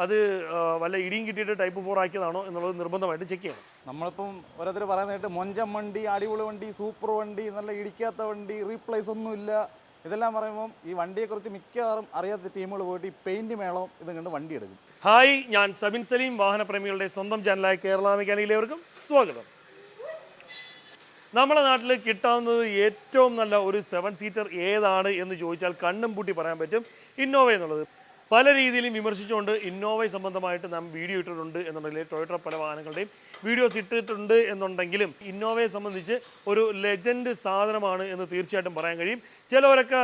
അത് വല്ല ഇടിയും കിട്ടിയിട്ട് ടൈപ്പ് ഫോർ ആക്കിയതാണോ എന്നുള്ളത് നിർബന്ധമായിട്ട് ചെക്ക് ചെയ്യണം. നമ്മളിപ്പം ഓരോരുത്തർ പറയുന്നതായിട്ട് മൊഞ്ചം വണ്ടി അടിപൊളി വണ്ടി സൂപ്പർ വണ്ടി നല്ല ഇടിക്കാത്ത വണ്ടി റീപ്ലേസ് ഒന്നുമില്ല. ഇതെല്ലാം പറയുമ്പം ഈ വണ്ടിയെക്കുറിച്ച് മിക്കവാറും അറിയാത്ത ടീമുകൾ പോയിട്ട് ഈ പെയിന്റ് മേളവും ഇതും കണ്ട് വണ്ടി എടുക്കും. ഹായ് ഞാൻ സബിൻ സലീം വാഹനപ്രേമികളുടെ സ്വന്തം ചാനലായ കേരള മെക്കാനിക്കിലേവർക്കും സ്വാഗതം. നമ്മുടെ നാട്ടിൽ കിട്ടാവുന്നത് ഏറ്റവും നല്ല ഒരു സെവൻ സീറ്റർ ഏതാണ് എന്ന് ചോദിച്ചാൽ കണ്ണും പൂട്ടി പറയാൻ പറ്റും. ഇന്നോവ എന്നുള്ളത്. പല രീതിയിലും വിമർശിച്ചുകൊണ്ട് ഇന്നോവയെ സംബന്ധമായിട്ട് നാം വീഡിയോ ഇട്ടിട്ടുണ്ട് എന്നുണ്ടെങ്കിൽ ടൊയോട്ട പല വാഹനങ്ങളുടെയും വീഡിയോസ് ഇട്ടിട്ടുണ്ട് എന്നുണ്ടെങ്കിലും ഇന്നോവയെ സംബന്ധിച്ച് ഒരു ലെജൻഡ് സാധനമാണ് എന്ന് തീർച്ചയായിട്ടും പറയാൻ കഴിയും. ചിലവരൊക്കെ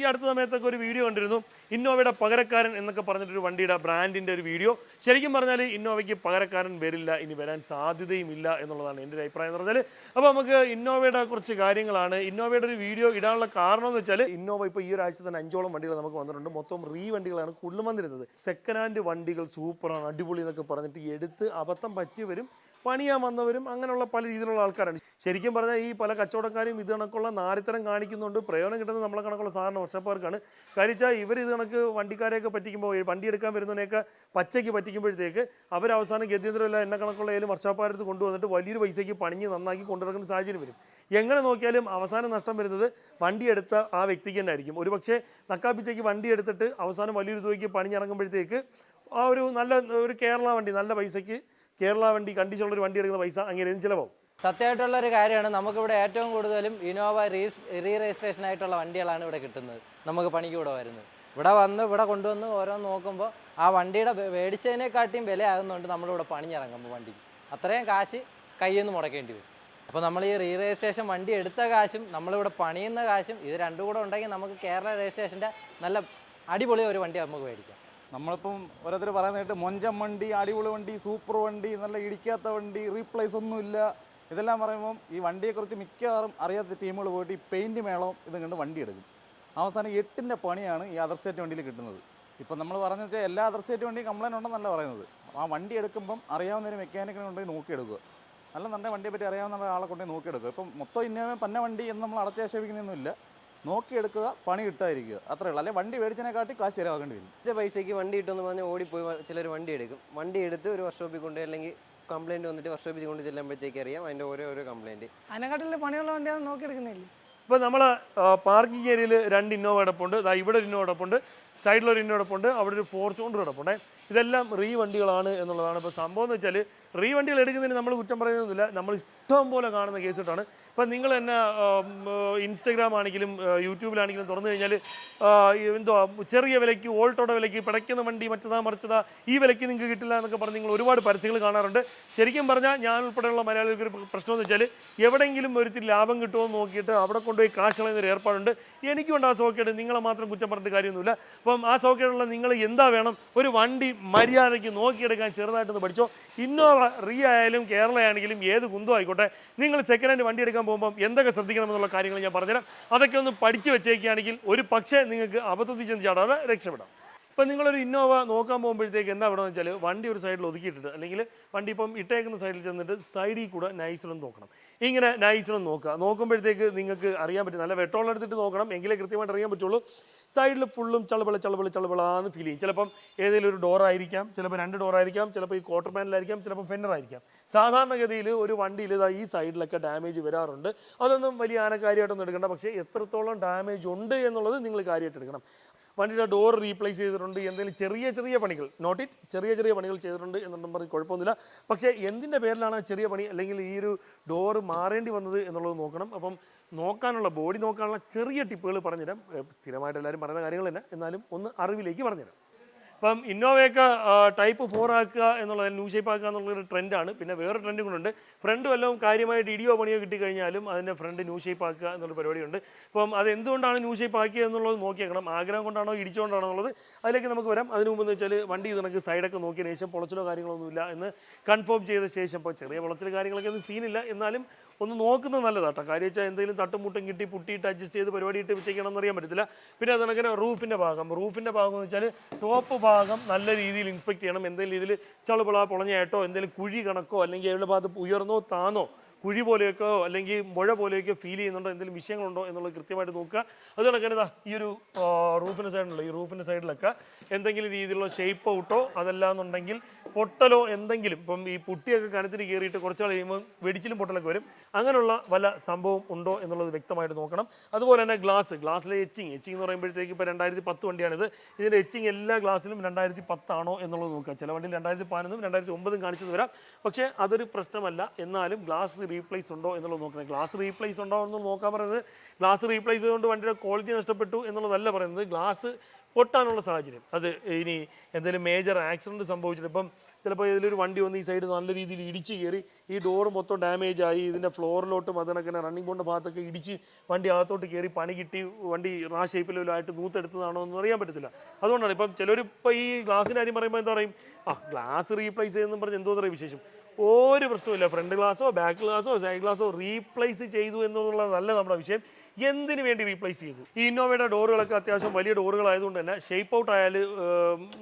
ഈ അടുത്ത സമയത്തൊക്കെ ഒരു വീഡിയോ കണ്ടിരുന്നു. ഇന്നോവയുടെ പകരക്കാരൻ എന്നൊക്കെ പറഞ്ഞിട്ടൊരു വണ്ടിയുടെ ബ്രാൻഡിന്റെ ഒരു വീഡിയോ. ശരിക്കും പറഞ്ഞാൽ ഇന്നോവയ്ക്ക് പകരക്കാരൻ വരില്ല ഇനി വരാൻ സാധ്യതയും ഇല്ല എന്നുള്ളതാണ് എന്റെ ഒരു അഭിപ്രായം എന്ന് പറഞ്ഞാൽ അപ്പോൾ നമുക്ക് ഇന്നോവയുടെ കുറച്ച് കാര്യങ്ങളാണ്. ഇന്നോവയുടെ ഒരു വീഡിയോ ഇടാനുള്ള കാരണം എന്ന് വെച്ചാൽ ഇന്നോവ ഇപ്പോൾ ഈ ഒരാഴ്ച തന്നെ അഞ്ചോളം വണ്ടികൾ നമുക്ക് വന്നിട്ടുണ്ട്. മൊത്തം റീ വണ്ടികളാണ് കൂടുതലും വന്നിരുന്നത്. സെക്കൻഡ് ഹാൻഡ് വണ്ടികൾ സൂപ്പറാണ് അടിപൊളി എന്നൊക്കെ പറഞ്ഞിട്ട് എടുത്ത് അബദ്ധം പറ്റിയവരും പണിയാൻ വന്നവരും അങ്ങനെയുള്ള പല രീതിയിലുള്ള ആൾക്കാരാണ്. ശരിക്കും പറഞ്ഞാൽ ഈ പല കച്ചവടക്കാരും ഇത് കണക്കുള്ള നാരിത്തരം കാണിക്കുന്നുണ്ട്. പ്രയോജനം കിട്ടുന്നത് നമ്മളെ കണക്കുള്ള സാധാരണ വർഷക്കാർക്കാണ്. കാര്യം ഇവർ ഇത് കണക്ക് വണ്ടിക്കാരെയൊക്കെ പറ്റിക്കുമ്പോൾ വണ്ടി എടുക്കാൻ വരുന്നതിനെയൊക്കെ പച്ചയ്ക്ക് പറ്റിക്കുമ്പോഴത്തേക്ക് അവർ അവസാനം ഗത്യന്തരമില്ല എന്നെ കണക്കുള്ള ഏലും വർഷപ്പാരത്ത് കൊണ്ടുവന്നിട്ട് വലിയൊരു പൈസയ്ക്ക് പണിഞ്ഞ് നന്നാക്കി കൊണ്ടുനടക്കുന്ന സാഹചര്യം വരും. എങ്ങനെ നോക്കിയാലും അവസാനം നഷ്ടം വരുന്നത് വണ്ടി എടുത്ത ആ വ്യക്തിക്ക് തന്നെ ആയിരിക്കും. ഒരു പക്ഷേ നക്കാപ്പിച്ചയ്ക്ക് വണ്ടി എടുത്തിട്ട് അവസാനം വലിയൊരു തുകയ്ക്ക് പണിഞ്ഞിറങ്ങുമ്പോഴത്തേക്ക് ആ ഒരു നല്ല ഒരു കേരള വണ്ടി നല്ല പൈസയ്ക്ക് കേരള വണ്ടി കണ്ടീഷനുള്ള ഒരു വണ്ടി എടുക്കുന്ന പൈസ അങ്ങനെ ചിലവാകും? സത്യമായിട്ടുള്ള ഒരു കാര്യമാണ്. നമുക്കിവിടെ ഏറ്റവും കൂടുതലും ഇനോവ റീ റീ രജിസ്ട്രേഷൻ ആയിട്ടുള്ള വണ്ടികളാണ് ഇവിടെ കിട്ടുന്നത്. നമുക്ക് പണിക്ക് ഇവിടെ വരുന്നത്. ഇവിടെ വന്ന് ഇവിടെ കൊണ്ടുവന്ന് ഓരോന്ന് നോക്കുമ്പോൾ ആ വണ്ടിയുടെ മേടിച്ചതിനെക്കാട്ടിയും വിലയാകുന്നുണ്ട് നമ്മളിവിടെ പണിഞ്ഞിറങ്ങുമ്പോൾ വണ്ടി അത്രയും കാശ് കയ്യിൽ നിന്ന് മുടക്കേണ്ടി വരും. അപ്പോൾ നമ്മൾ ഈ റീ രജിസ്ട്രേഷൻ വണ്ടി എടുത്ത കാശും നമ്മളിവിടെ പണിയുന്ന കാശും ഇത് രണ്ടും കൂടെ ഉണ്ടെങ്കിൽ നമുക്ക് കേരള രജിസ്ട്രേഷന്റെ നല്ല അടിപൊളി ഒരു വണ്ടി നമുക്ക് മേടിക്കാം. നമ്മളിപ്പം ഓരോരുത്തർ പറയുന്നതായിട്ട് മൊഞ്ചം വണ്ടി അടിപൊളി വണ്ടി സൂപ്പർ വണ്ടി നല്ല ഇടിക്കാത്ത വണ്ടി റീപ്ലേസ് ഒന്നുമില്ല. ഇതെല്ലാം പറയുമ്പം ഈ വണ്ടിയെക്കുറിച്ച് മിക്കവാറും അറിയാത്ത ടീമുകൾ പോയിട്ട് ഈ പെയിന്റ് മേളവും ഇതും കണ്ട് വണ്ടി എടുക്കും. അവസാനം എട്ടിന്റെ പണിയാണ് ഈ അതർ സ്റ്റേറ്റ് വണ്ടിയിൽ കിട്ടുന്നത്. ഇപ്പം നമ്മൾ പറഞ്ഞു വെച്ചാൽ എല്ലാ അതർ സ്റ്റേറ്റ് വണ്ടിയും കംപ്ലൈന്റ് ഉണ്ടെന്നല്ല പറയുന്നത്. ആ വണ്ടി എടുക്കുമ്പം അറിയാവുന്ന ഒരു മെക്കാനിക്കിനെ കൊണ്ടുപോയി നോക്കിയെടുക്കുക അല്ല നല്ല വണ്ടിയെ പറ്റി അറിയാവുന്ന ആളെ കൊണ്ടുപോയി നോക്കിയെടുക്കുക ഇപ്പം മൊത്തം ഇന്നോവ പന്ന വണ്ടി എന്ന് നമ്മൾ അടച്ചാക്ഷേപിക്കുന്നൊന്നുമില്ല നോക്കിയെടുക്കുക പണി കിട്ടാതിരിക്കുക അത്രേ ഉള്ളൂ. അല്ലെ വണ്ടി മേടിച്ചതിനെക്കാട്ടി കാശ് ചിലവാക്കേണ്ടി വരും. കുറച്ച് പൈസയ്ക്ക് വണ്ടി കിട്ടുമെന്ന് പറഞ്ഞാൽ ഓടിപ്പോയി ചിലർ വണ്ടി എടുക്കും. വണ്ടി എടുത്ത് ഒരു വർക്ക്ഷോപ്പിൽ കൊണ്ട് അല്ലെങ്കിൽ കംപ്ലൈന്റ് വന്നിട്ട് വർക്ക്ഷോപ്പിൽ കൊണ്ട് ചെല്ലുമ്പോഴത്തേക്ക് അറിയാം അതിന്റെ ഓരോ ഓരോ കംപ്ലൈന്റ് അതിനെക്കാട്ടിൽ പണിയുള്ള വണ്ടിയാണ് നോക്കിയെടുക്കുന്നില്ലേ? ഇപ്പോൾ നമ്മൾ പാർക്കിംഗ് ഏരിയയിൽ രണ്ട് ഇന്നോവ കിടപ്പുണ്ട്. ദാ ഇവിടെ ഒരു ഇന്നോവ കിടപ്പുണ്ട്. സൈഡിലൊരു ഇന്നോവ കിടപ്പുണ്ട്. അവിടെ ഒരു ഫോർച്യൂണർ കിടപ്പുണ്ട്. ഇതെല്ലാം റീ വണ്ടികളാണ് എന്നുള്ളതാണ് ഇപ്പോൾ സംഭവം എന്ന് വെച്ചാൽ റീ വണ്ടികൾ എടുക്കുന്നതിന് നമ്മൾ കുറ്റം പറയുന്നൊന്നുമില്ല നമ്മൾ ഇഷ്ടം പോലെ കാണുന്ന കേസിട്ടാണ് ഇപ്പം നിങ്ങൾ തന്നെ ഇൻസ്റ്റഗ്രാം ആണെങ്കിലും യൂട്യൂബിലാണെങ്കിലും തുറന്നു കഴിഞ്ഞാൽ എന്തോ ചെറിയ വിലയ്ക്ക് ഓൾട്ടോടെ വിലയ്ക്ക് പിടയ്ക്കുന്ന വണ്ടി മറ്റതാ മറിച്ചതാ ഈ വിലയ്ക്ക് നിങ്ങൾക്ക് കിട്ടില്ല എന്നൊക്കെ പറഞ്ഞ് നിങ്ങൾ ഒരുപാട് പരസ്യങ്ങൾ കാണാറുണ്ട്. ശരിക്കും പറഞ്ഞാൽ ഞാൻ ഉൾപ്പെടെയുള്ള മലയാളികൾക്ക് ഒരു പ്രശ്നം എന്ന് വെച്ചാൽ എവിടെയെങ്കിലും ഒരുത്തിരി ലാഭം കിട്ടുമോ നോക്കിയിട്ട് അവിടെ കൊണ്ടുപോയി കാശ് കളയുന്ന ഒരു ഏർപ്പാടുണ്ട്. എനിക്കുണ്ട് ആ സോക്കേട് നിങ്ങളെ മാത്രം കുറ്റം പറഞ്ഞിട്ട് കാര്യമൊന്നുമില്ല. അപ്പം ആ സോക്കേടുള്ള നിങ്ങൾ എന്താ വേണം? ഒരു വണ്ടി മര്യാദയ്ക്ക് നോക്കിയെടുക്കാൻ ചെറുതായിട്ടൊന്ന് പഠിച്ചോ. ഇന്നോവ റീ ആയാലും കേരള ആണെങ്കിലും ഏത് കുന്തോ ആയിക്കോട്ടെ നിങ്ങൾ സെക്കൻഡ് ഹാൻഡ് വണ്ടി എടുക്കാൻ പോകുമ്പോൾ എന്തൊക്കെ ശ്രദ്ധിക്കണം എന്നുള്ള കാര്യങ്ങൾ ഞാൻ പറഞ്ഞുതരാം. അതൊക്കെ ഒന്ന് പഠിച്ചു വെച്ചേക്കുകയാണെങ്കിൽ ഒരു പക്ഷേ നിങ്ങൾക്ക് അബദ്ധത്തിൽ ചെന്ന് ചാടാതെ രക്ഷപ്പെടാം. ഇപ്പം നിങ്ങളൊരു ഇന്നോവ നോക്കാൻ പോകുമ്പോഴത്തേക്ക് എന്താ വേണമെന്ന് വെച്ചാൽ വണ്ടി ഒരു സൈഡിൽ ഒതുക്കിയിട്ടിട്ട് അല്ലെങ്കിൽ വണ്ടി ഇപ്പം ഇട്ടേക്കുന്ന സൈഡിൽ ചെന്നിട്ട് സൈഡിൽ കൂടെ നൈസിലൊന്ന് നോക്കണം. ഇങ്ങനെ നൈസിനൊന്ന് നോക്കുക. നോക്കുമ്പോഴത്തേക്ക് നിങ്ങൾക്ക് അറിയാൻ പറ്റും. നല്ല വെട്ടോളം എടുത്തിട്ട് നോക്കണം. എങ്കിലേ കൃത്യമായിട്ട് അറിയാൻ പറ്റുള്ളൂ. സൈഡിൽ ഫുള്ളും ചളബള ചളബള ചളബിളാന്ന് ഫീൽ ചെയ്യും. ചിലപ്പം ഏതെങ്കിലും ഒരു ഡോറായിരിക്കാം ചിലപ്പോൾ രണ്ട് ഡോറായിരിക്കാം ചിലപ്പോൾ ഈ ക്വാർട്ടർ പാനലായിരിക്കാം ചിലപ്പോൾ ഫെന്നറായിരിക്കാം സാധാരണഗതിയിൽ ഒരു വണ്ടിയിൽ ഇതാ ഈ സൈഡിലൊക്കെ ഡാമേജ് വരാറുണ്ട്. അതൊന്നും വലിയ ആനക്കാര്യമായിട്ടൊന്നും എടുക്കേണ്ട. പക്ഷേ എത്രത്തോളം ഡാമേജ് ഉണ്ട് എന്നുള്ളത് നിങ്ങൾ കാര്യമായിട്ട് എടുക്കണം. വണ്ടിയുടെ ഡോർ റീപ്ലേസ് ചെയ്തിട്ടുണ്ട്. എന്തെങ്കിലും ചെറിയ ചെറിയ പണികൾ. നോട്ട് ഇറ്റ് ചെറിയ ചെറിയ പണികൾ ചെയ്തിട്ടുണ്ട് എന്നുണ്ടെന്ന് പറഞ്ഞ് കുഴപ്പമൊന്നുമില്ല. പക്ഷേ എന്തിന്റെ പേരിലാണ് ചെറിയ പണി അല്ലെങ്കിൽ ഈ ഒരു ഡോർ മാറേണ്ടി വന്നത് എന്നുള്ളത് നോക്കണം. അപ്പം നോക്കാനുള്ള ബോഡി നോക്കാനുള്ള ചെറിയ ടിപ്പുകൾ പറഞ്ഞുതരാം. സ്ഥിരമായിട്ട് എല്ലാവരും പറയുന്ന കാര്യങ്ങൾ തന്നെ. എന്നാലും ഒന്ന് അറിവിലേക്ക് പറഞ്ഞുതരാം. ഇപ്പം ഇന്നോവയൊക്കെ ടൈപ്പ് ഫോർ ആക്കുക എന്നുള്ള ന്യൂ ഷേപ്പ് ആക്കുക എന്നുള്ളൊരു ട്രെൻഡാണ്. പിന്നെ വേറെ ട്രെൻഡും കൂടെ ഫ്രണ്ട് വല്ലതും കാര്യമായിട്ട് ഇടിയോ പണിയോ കിട്ടിക്കഴിഞ്ഞാലും അതിന്റെ ഫ്രണ്ട് ന്യൂ ഷേപ്പ് ആക്കുക എന്നുള്ള പരിപാടിയുണ്ട്. അപ്പം അത് എന്തുകൊണ്ടാണ് ന്യൂ ഷേപ്പ് ആക്കിയത് എന്നുള്ളത് നോക്കിയേക്കണം ആഗ്രഹം കൊണ്ടാണോ ഇടിച്ചുകൊണ്ടാണോ എന്നുള്ളത് അതിലേക്ക് നമുക്ക് വരാം. അതിന് മുമ്പ് എന്ന് വെച്ചാൽ വണ്ടി ഇത് കണക്ക് സൈഡൊക്കെ നോക്കിയതിന് ശേഷം പൊളച്ചിലോ കാര്യങ്ങളൊന്നുമില്ല എന്ന് കൺഫേം ചെയ്ത ശേഷം ഇപ്പോൾ ചെറിയ പൊളച്ചിൽ കാര്യങ്ങളൊക്കെ ഒന്നും സീനില്ല എന്നാലും ഒന്ന് നോക്കുന്നത് നല്ലതാട്ടോ. കാര്യം വെച്ചാൽ എന്തെങ്കിലും തട്ടുമുട്ടും കിട്ടി പുട്ടിയിട്ട് അഡ്ജസ്റ്റ് ചെയ്ത് പരിപാടി ഇട്ട് വെച്ചേക്കണം എന്നറിയാൻ പറ്റത്തില്ല. പിന്നെ അത് കണക്കിന് റൂഫിന്റെ ഭാഗം. റൂഫിന്റെ ഭാഗം എന്ന് വെച്ചാൽ ടോപ്പ് ഭാഗം നല്ല രീതിയിൽ ഇൻസ്പെക്ട് ചെയ്യണം. എന്തെങ്കിലും രീതിയിൽ ചളുപിള പൊളഞ്ഞായിട്ടോ എന്തെങ്കിലും കുഴി കണക്കോ അല്ലെങ്കിൽ അയാളുടെ ഭാഗത്ത് ഉയർന്നോ താന്നോ കുഴി പോലെയൊക്കെ അല്ലെങ്കിൽ മുഴ പോലെയൊക്കെ ഫീൽ ചെയ്യുന്നുണ്ടോ? എന്തെങ്കിലും വിഷയങ്ങളുണ്ടോ എന്നുള്ളത് കൃത്യമായിട്ട് നോക്കുക. അത് തന്നെ ഈ ഒരു റൂഫിന്റെ സൈഡിലുള്ള ഈ റൂഫിന്റെ സൈഡിലൊക്കെ എന്തെങ്കിലും രീതിയിലുള്ള ഷേപ്പ് ഔട്ടോ അതല്ലാന്നുണ്ടെങ്കിൽ പൊട്ടലോ എന്തെങ്കിലും ഇപ്പം ഈ പുട്ടിയൊക്കെ കനത്തിന് കയറിയിട്ട് കുറച്ച് കഴിയുമ്പോൾ വെടിച്ചിലും പൊട്ടലൊക്കെ വരും. അങ്ങനെയുള്ള വല്ല സംഭവം ഉണ്ടോ എന്നുള്ളത് വ്യക്തമായിട്ട് നോക്കണം. അതുപോലെ തന്നെ ഗ്ലാസ് ഗ്ലാസ്സിലെ എച്ചിങ് എച്ചിങ് എന്ന് പറയുമ്പോഴത്തേക്ക് ഇപ്പോൾ രണ്ടായിരത്തി പത്ത് വണ്ടിയാണിത്. ഇതിന്റെ എച്ചിങ് എല്ലാ ഗ്ലാസ്സിലും രണ്ടായിരത്തി പത്താണോ എന്നുള്ളത് നോക്കുക. ചില വണ്ടിയിൽ രണ്ടായിരത്തി പതിനൊന്നും രണ്ടായിരത്തി ഒമ്പതും കാണിച്ചത് വരാം. പക്ഷേ അതൊരു പ്രശ്നമല്ല. എന്നാലും ഗ്ലാസ് റീപ്ലേസ് ഉണ്ടോ എന്നുള്ളത് നോക്കണം. ഗ്ലാസ് റീപ്ലേസ് ഉണ്ടോ എന്ന് നോക്കാൻ പറയുന്നത് ഗ്ലാസ് റീപ്ലേസ് ചെയ്തുകൊണ്ട് വണ്ടിയുടെ ക്വാളിറ്റി നഷ്ടപ്പെട്ടു എന്നുള്ളതല്ല പറയുന്നത്. ഗ്ലാസ് പൊട്ടാനുള്ള സാഹചര്യം. അത് ഇനി എന്തെങ്കിലും മേജർ ആക്സിഡന്റ് സംഭവിച്ചിട്ട് ഇപ്പം ചിലപ്പോൾ ഇതിലൊരു വണ്ടി വന്ന് ഈ സൈഡ് നല്ല രീതിയിൽ ഇടിച്ച് കയറി ഈ ഡോർ മൊത്തം ഡാമേജ് ആയി ഇതിന്റെ ഫ്ലോറിലോട്ടും അതിനൊക്കെ റണ്ണിംഗ് ബോണിന്റെ ഭാഗത്തൊക്കെ ഇടിച്ച് വണ്ടി അകത്തോട്ട് കയറി പണി കിട്ടി വണ്ടി റാ ഷേപ്പിലായിട്ട് നൂത്തെടുത്തതാണോ എന്ന് അറിയാൻ പറ്റത്തില്ല. അതുകൊണ്ടാണ് ഇപ്പം ചിലർ ഇപ്പോൾ ഈ ഗ്ലാസിന്റെ കാര്യം പറയുമ്പോൾ എന്താ പറയും? ആ ഗ്ലാസ് റീപ്ലേസ് ചെയ്യുന്നു പറഞ്ഞ് എന്തോ പറയുക വിശേഷം. ഒരു പ്രശ്നമില്ല ഫ്രണ്ട് ഗ്ലാസോ ബാക്ക് ഗ്ലാസോ സൈഡ് ഗ്ലാസോ റീപ്ലേസ് ചെയ്തു എന്നുള്ളതല്ല നമ്മുടെ വിഷയം. എന്തിനു വേണ്ടി റീപ്ലേസ് ചെയ്തു? ഈ ഇന്നോവയുടെ ഡോറുകളൊക്കെ അത്യാവശ്യം വലിയ ഡോറുകളായതുകൊണ്ട് തന്നെ ഷേപ്പ് ഔട്ട് ആയാൽ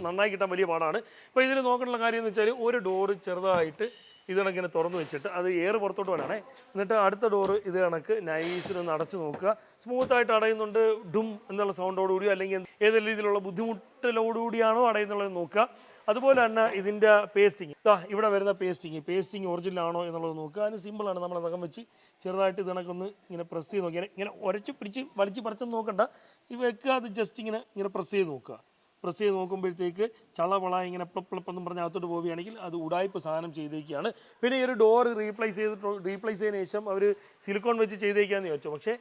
നന്നായി കിട്ടാൻ വലിയ പാടാണ്. ഇപ്പോൾ ഇതിൽ നോക്കേണ്ട കാര്യം എന്ന് വെച്ചാൽ ഒരു ഡോറ് ചെറുതായിട്ട് ഇത് കണക്കിന് തുറന്നു വെച്ചിട്ട് അത് എയർ പുറത്തോട്ട് വരാണേ. എന്നിട്ട് അടുത്ത ഡോറ് ഇത് കണക്ക് നൈസിനൊന്ന് അടച്ചു നോക്കുക. സ്മൂത്തായിട്ട് അടയുന്നുണ്ട് ഡും എന്നുള്ള സൗണ്ടോടുകൂടിയോ അല്ലെങ്കിൽ ഏതെല്ലാം രീതിയിലുള്ള ബുദ്ധിമുട്ടിലോടുകൂടിയാണോ അടയുന്നുള്ളത് നോക്കുക. അതുപോലെ തന്നെ ഇതിന്റെ പേസ്റ്റിങ് ഇതാ ഇവിടെ വരുന്ന പേസ്റ്റിങ് പേസ്റ്റിങ് ഒറിജിനൽ ആണോ എന്നുള്ളത് നോക്കുക. അതിന് സിമ്പിളാണ് നമ്മൾ നഖം വെച്ച് ചെറുതായിട്ട് ഇത് കണക്കൊന്ന് ഇങ്ങനെ പ്രസ് ചെയ്ത് നോക്കിയാൽ ഇങ്ങനെ ഉരച്ച് പിടിച്ച് വലിച്ച് പറിച്ചൊന്നും നോക്കണ്ട. ഈ വെക്കുക അത് ജസ്റ്റ് ഇങ്ങനെ ഇങ്ങനെ പ്രസ് ചെയ്ത് നോക്കുക. പ്രസ് ചെയ്ത് നോക്കുമ്പോഴത്തേക്ക് ചളവള ഇങ്ങനെ പ്ലപ്പെന്ന് പറഞ്ഞ് അകത്തോട്ട് പോവുകയാണെങ്കിൽ അത് ഉടായ്പ സാധനം ചെയ്തേക്കുകയാണ്. പിന്നെ ഈ ഒരു ഡോർ റീപ്ലേസ് ചെയ്തിട്ട് റീപ്ലേസ് ചെയ്തതിന് ശേഷം അവർ സിലിക്കോൺ വെച്ച് ചെയ്തേക്കാന്ന് ചോദിച്ചു പക്ഷേ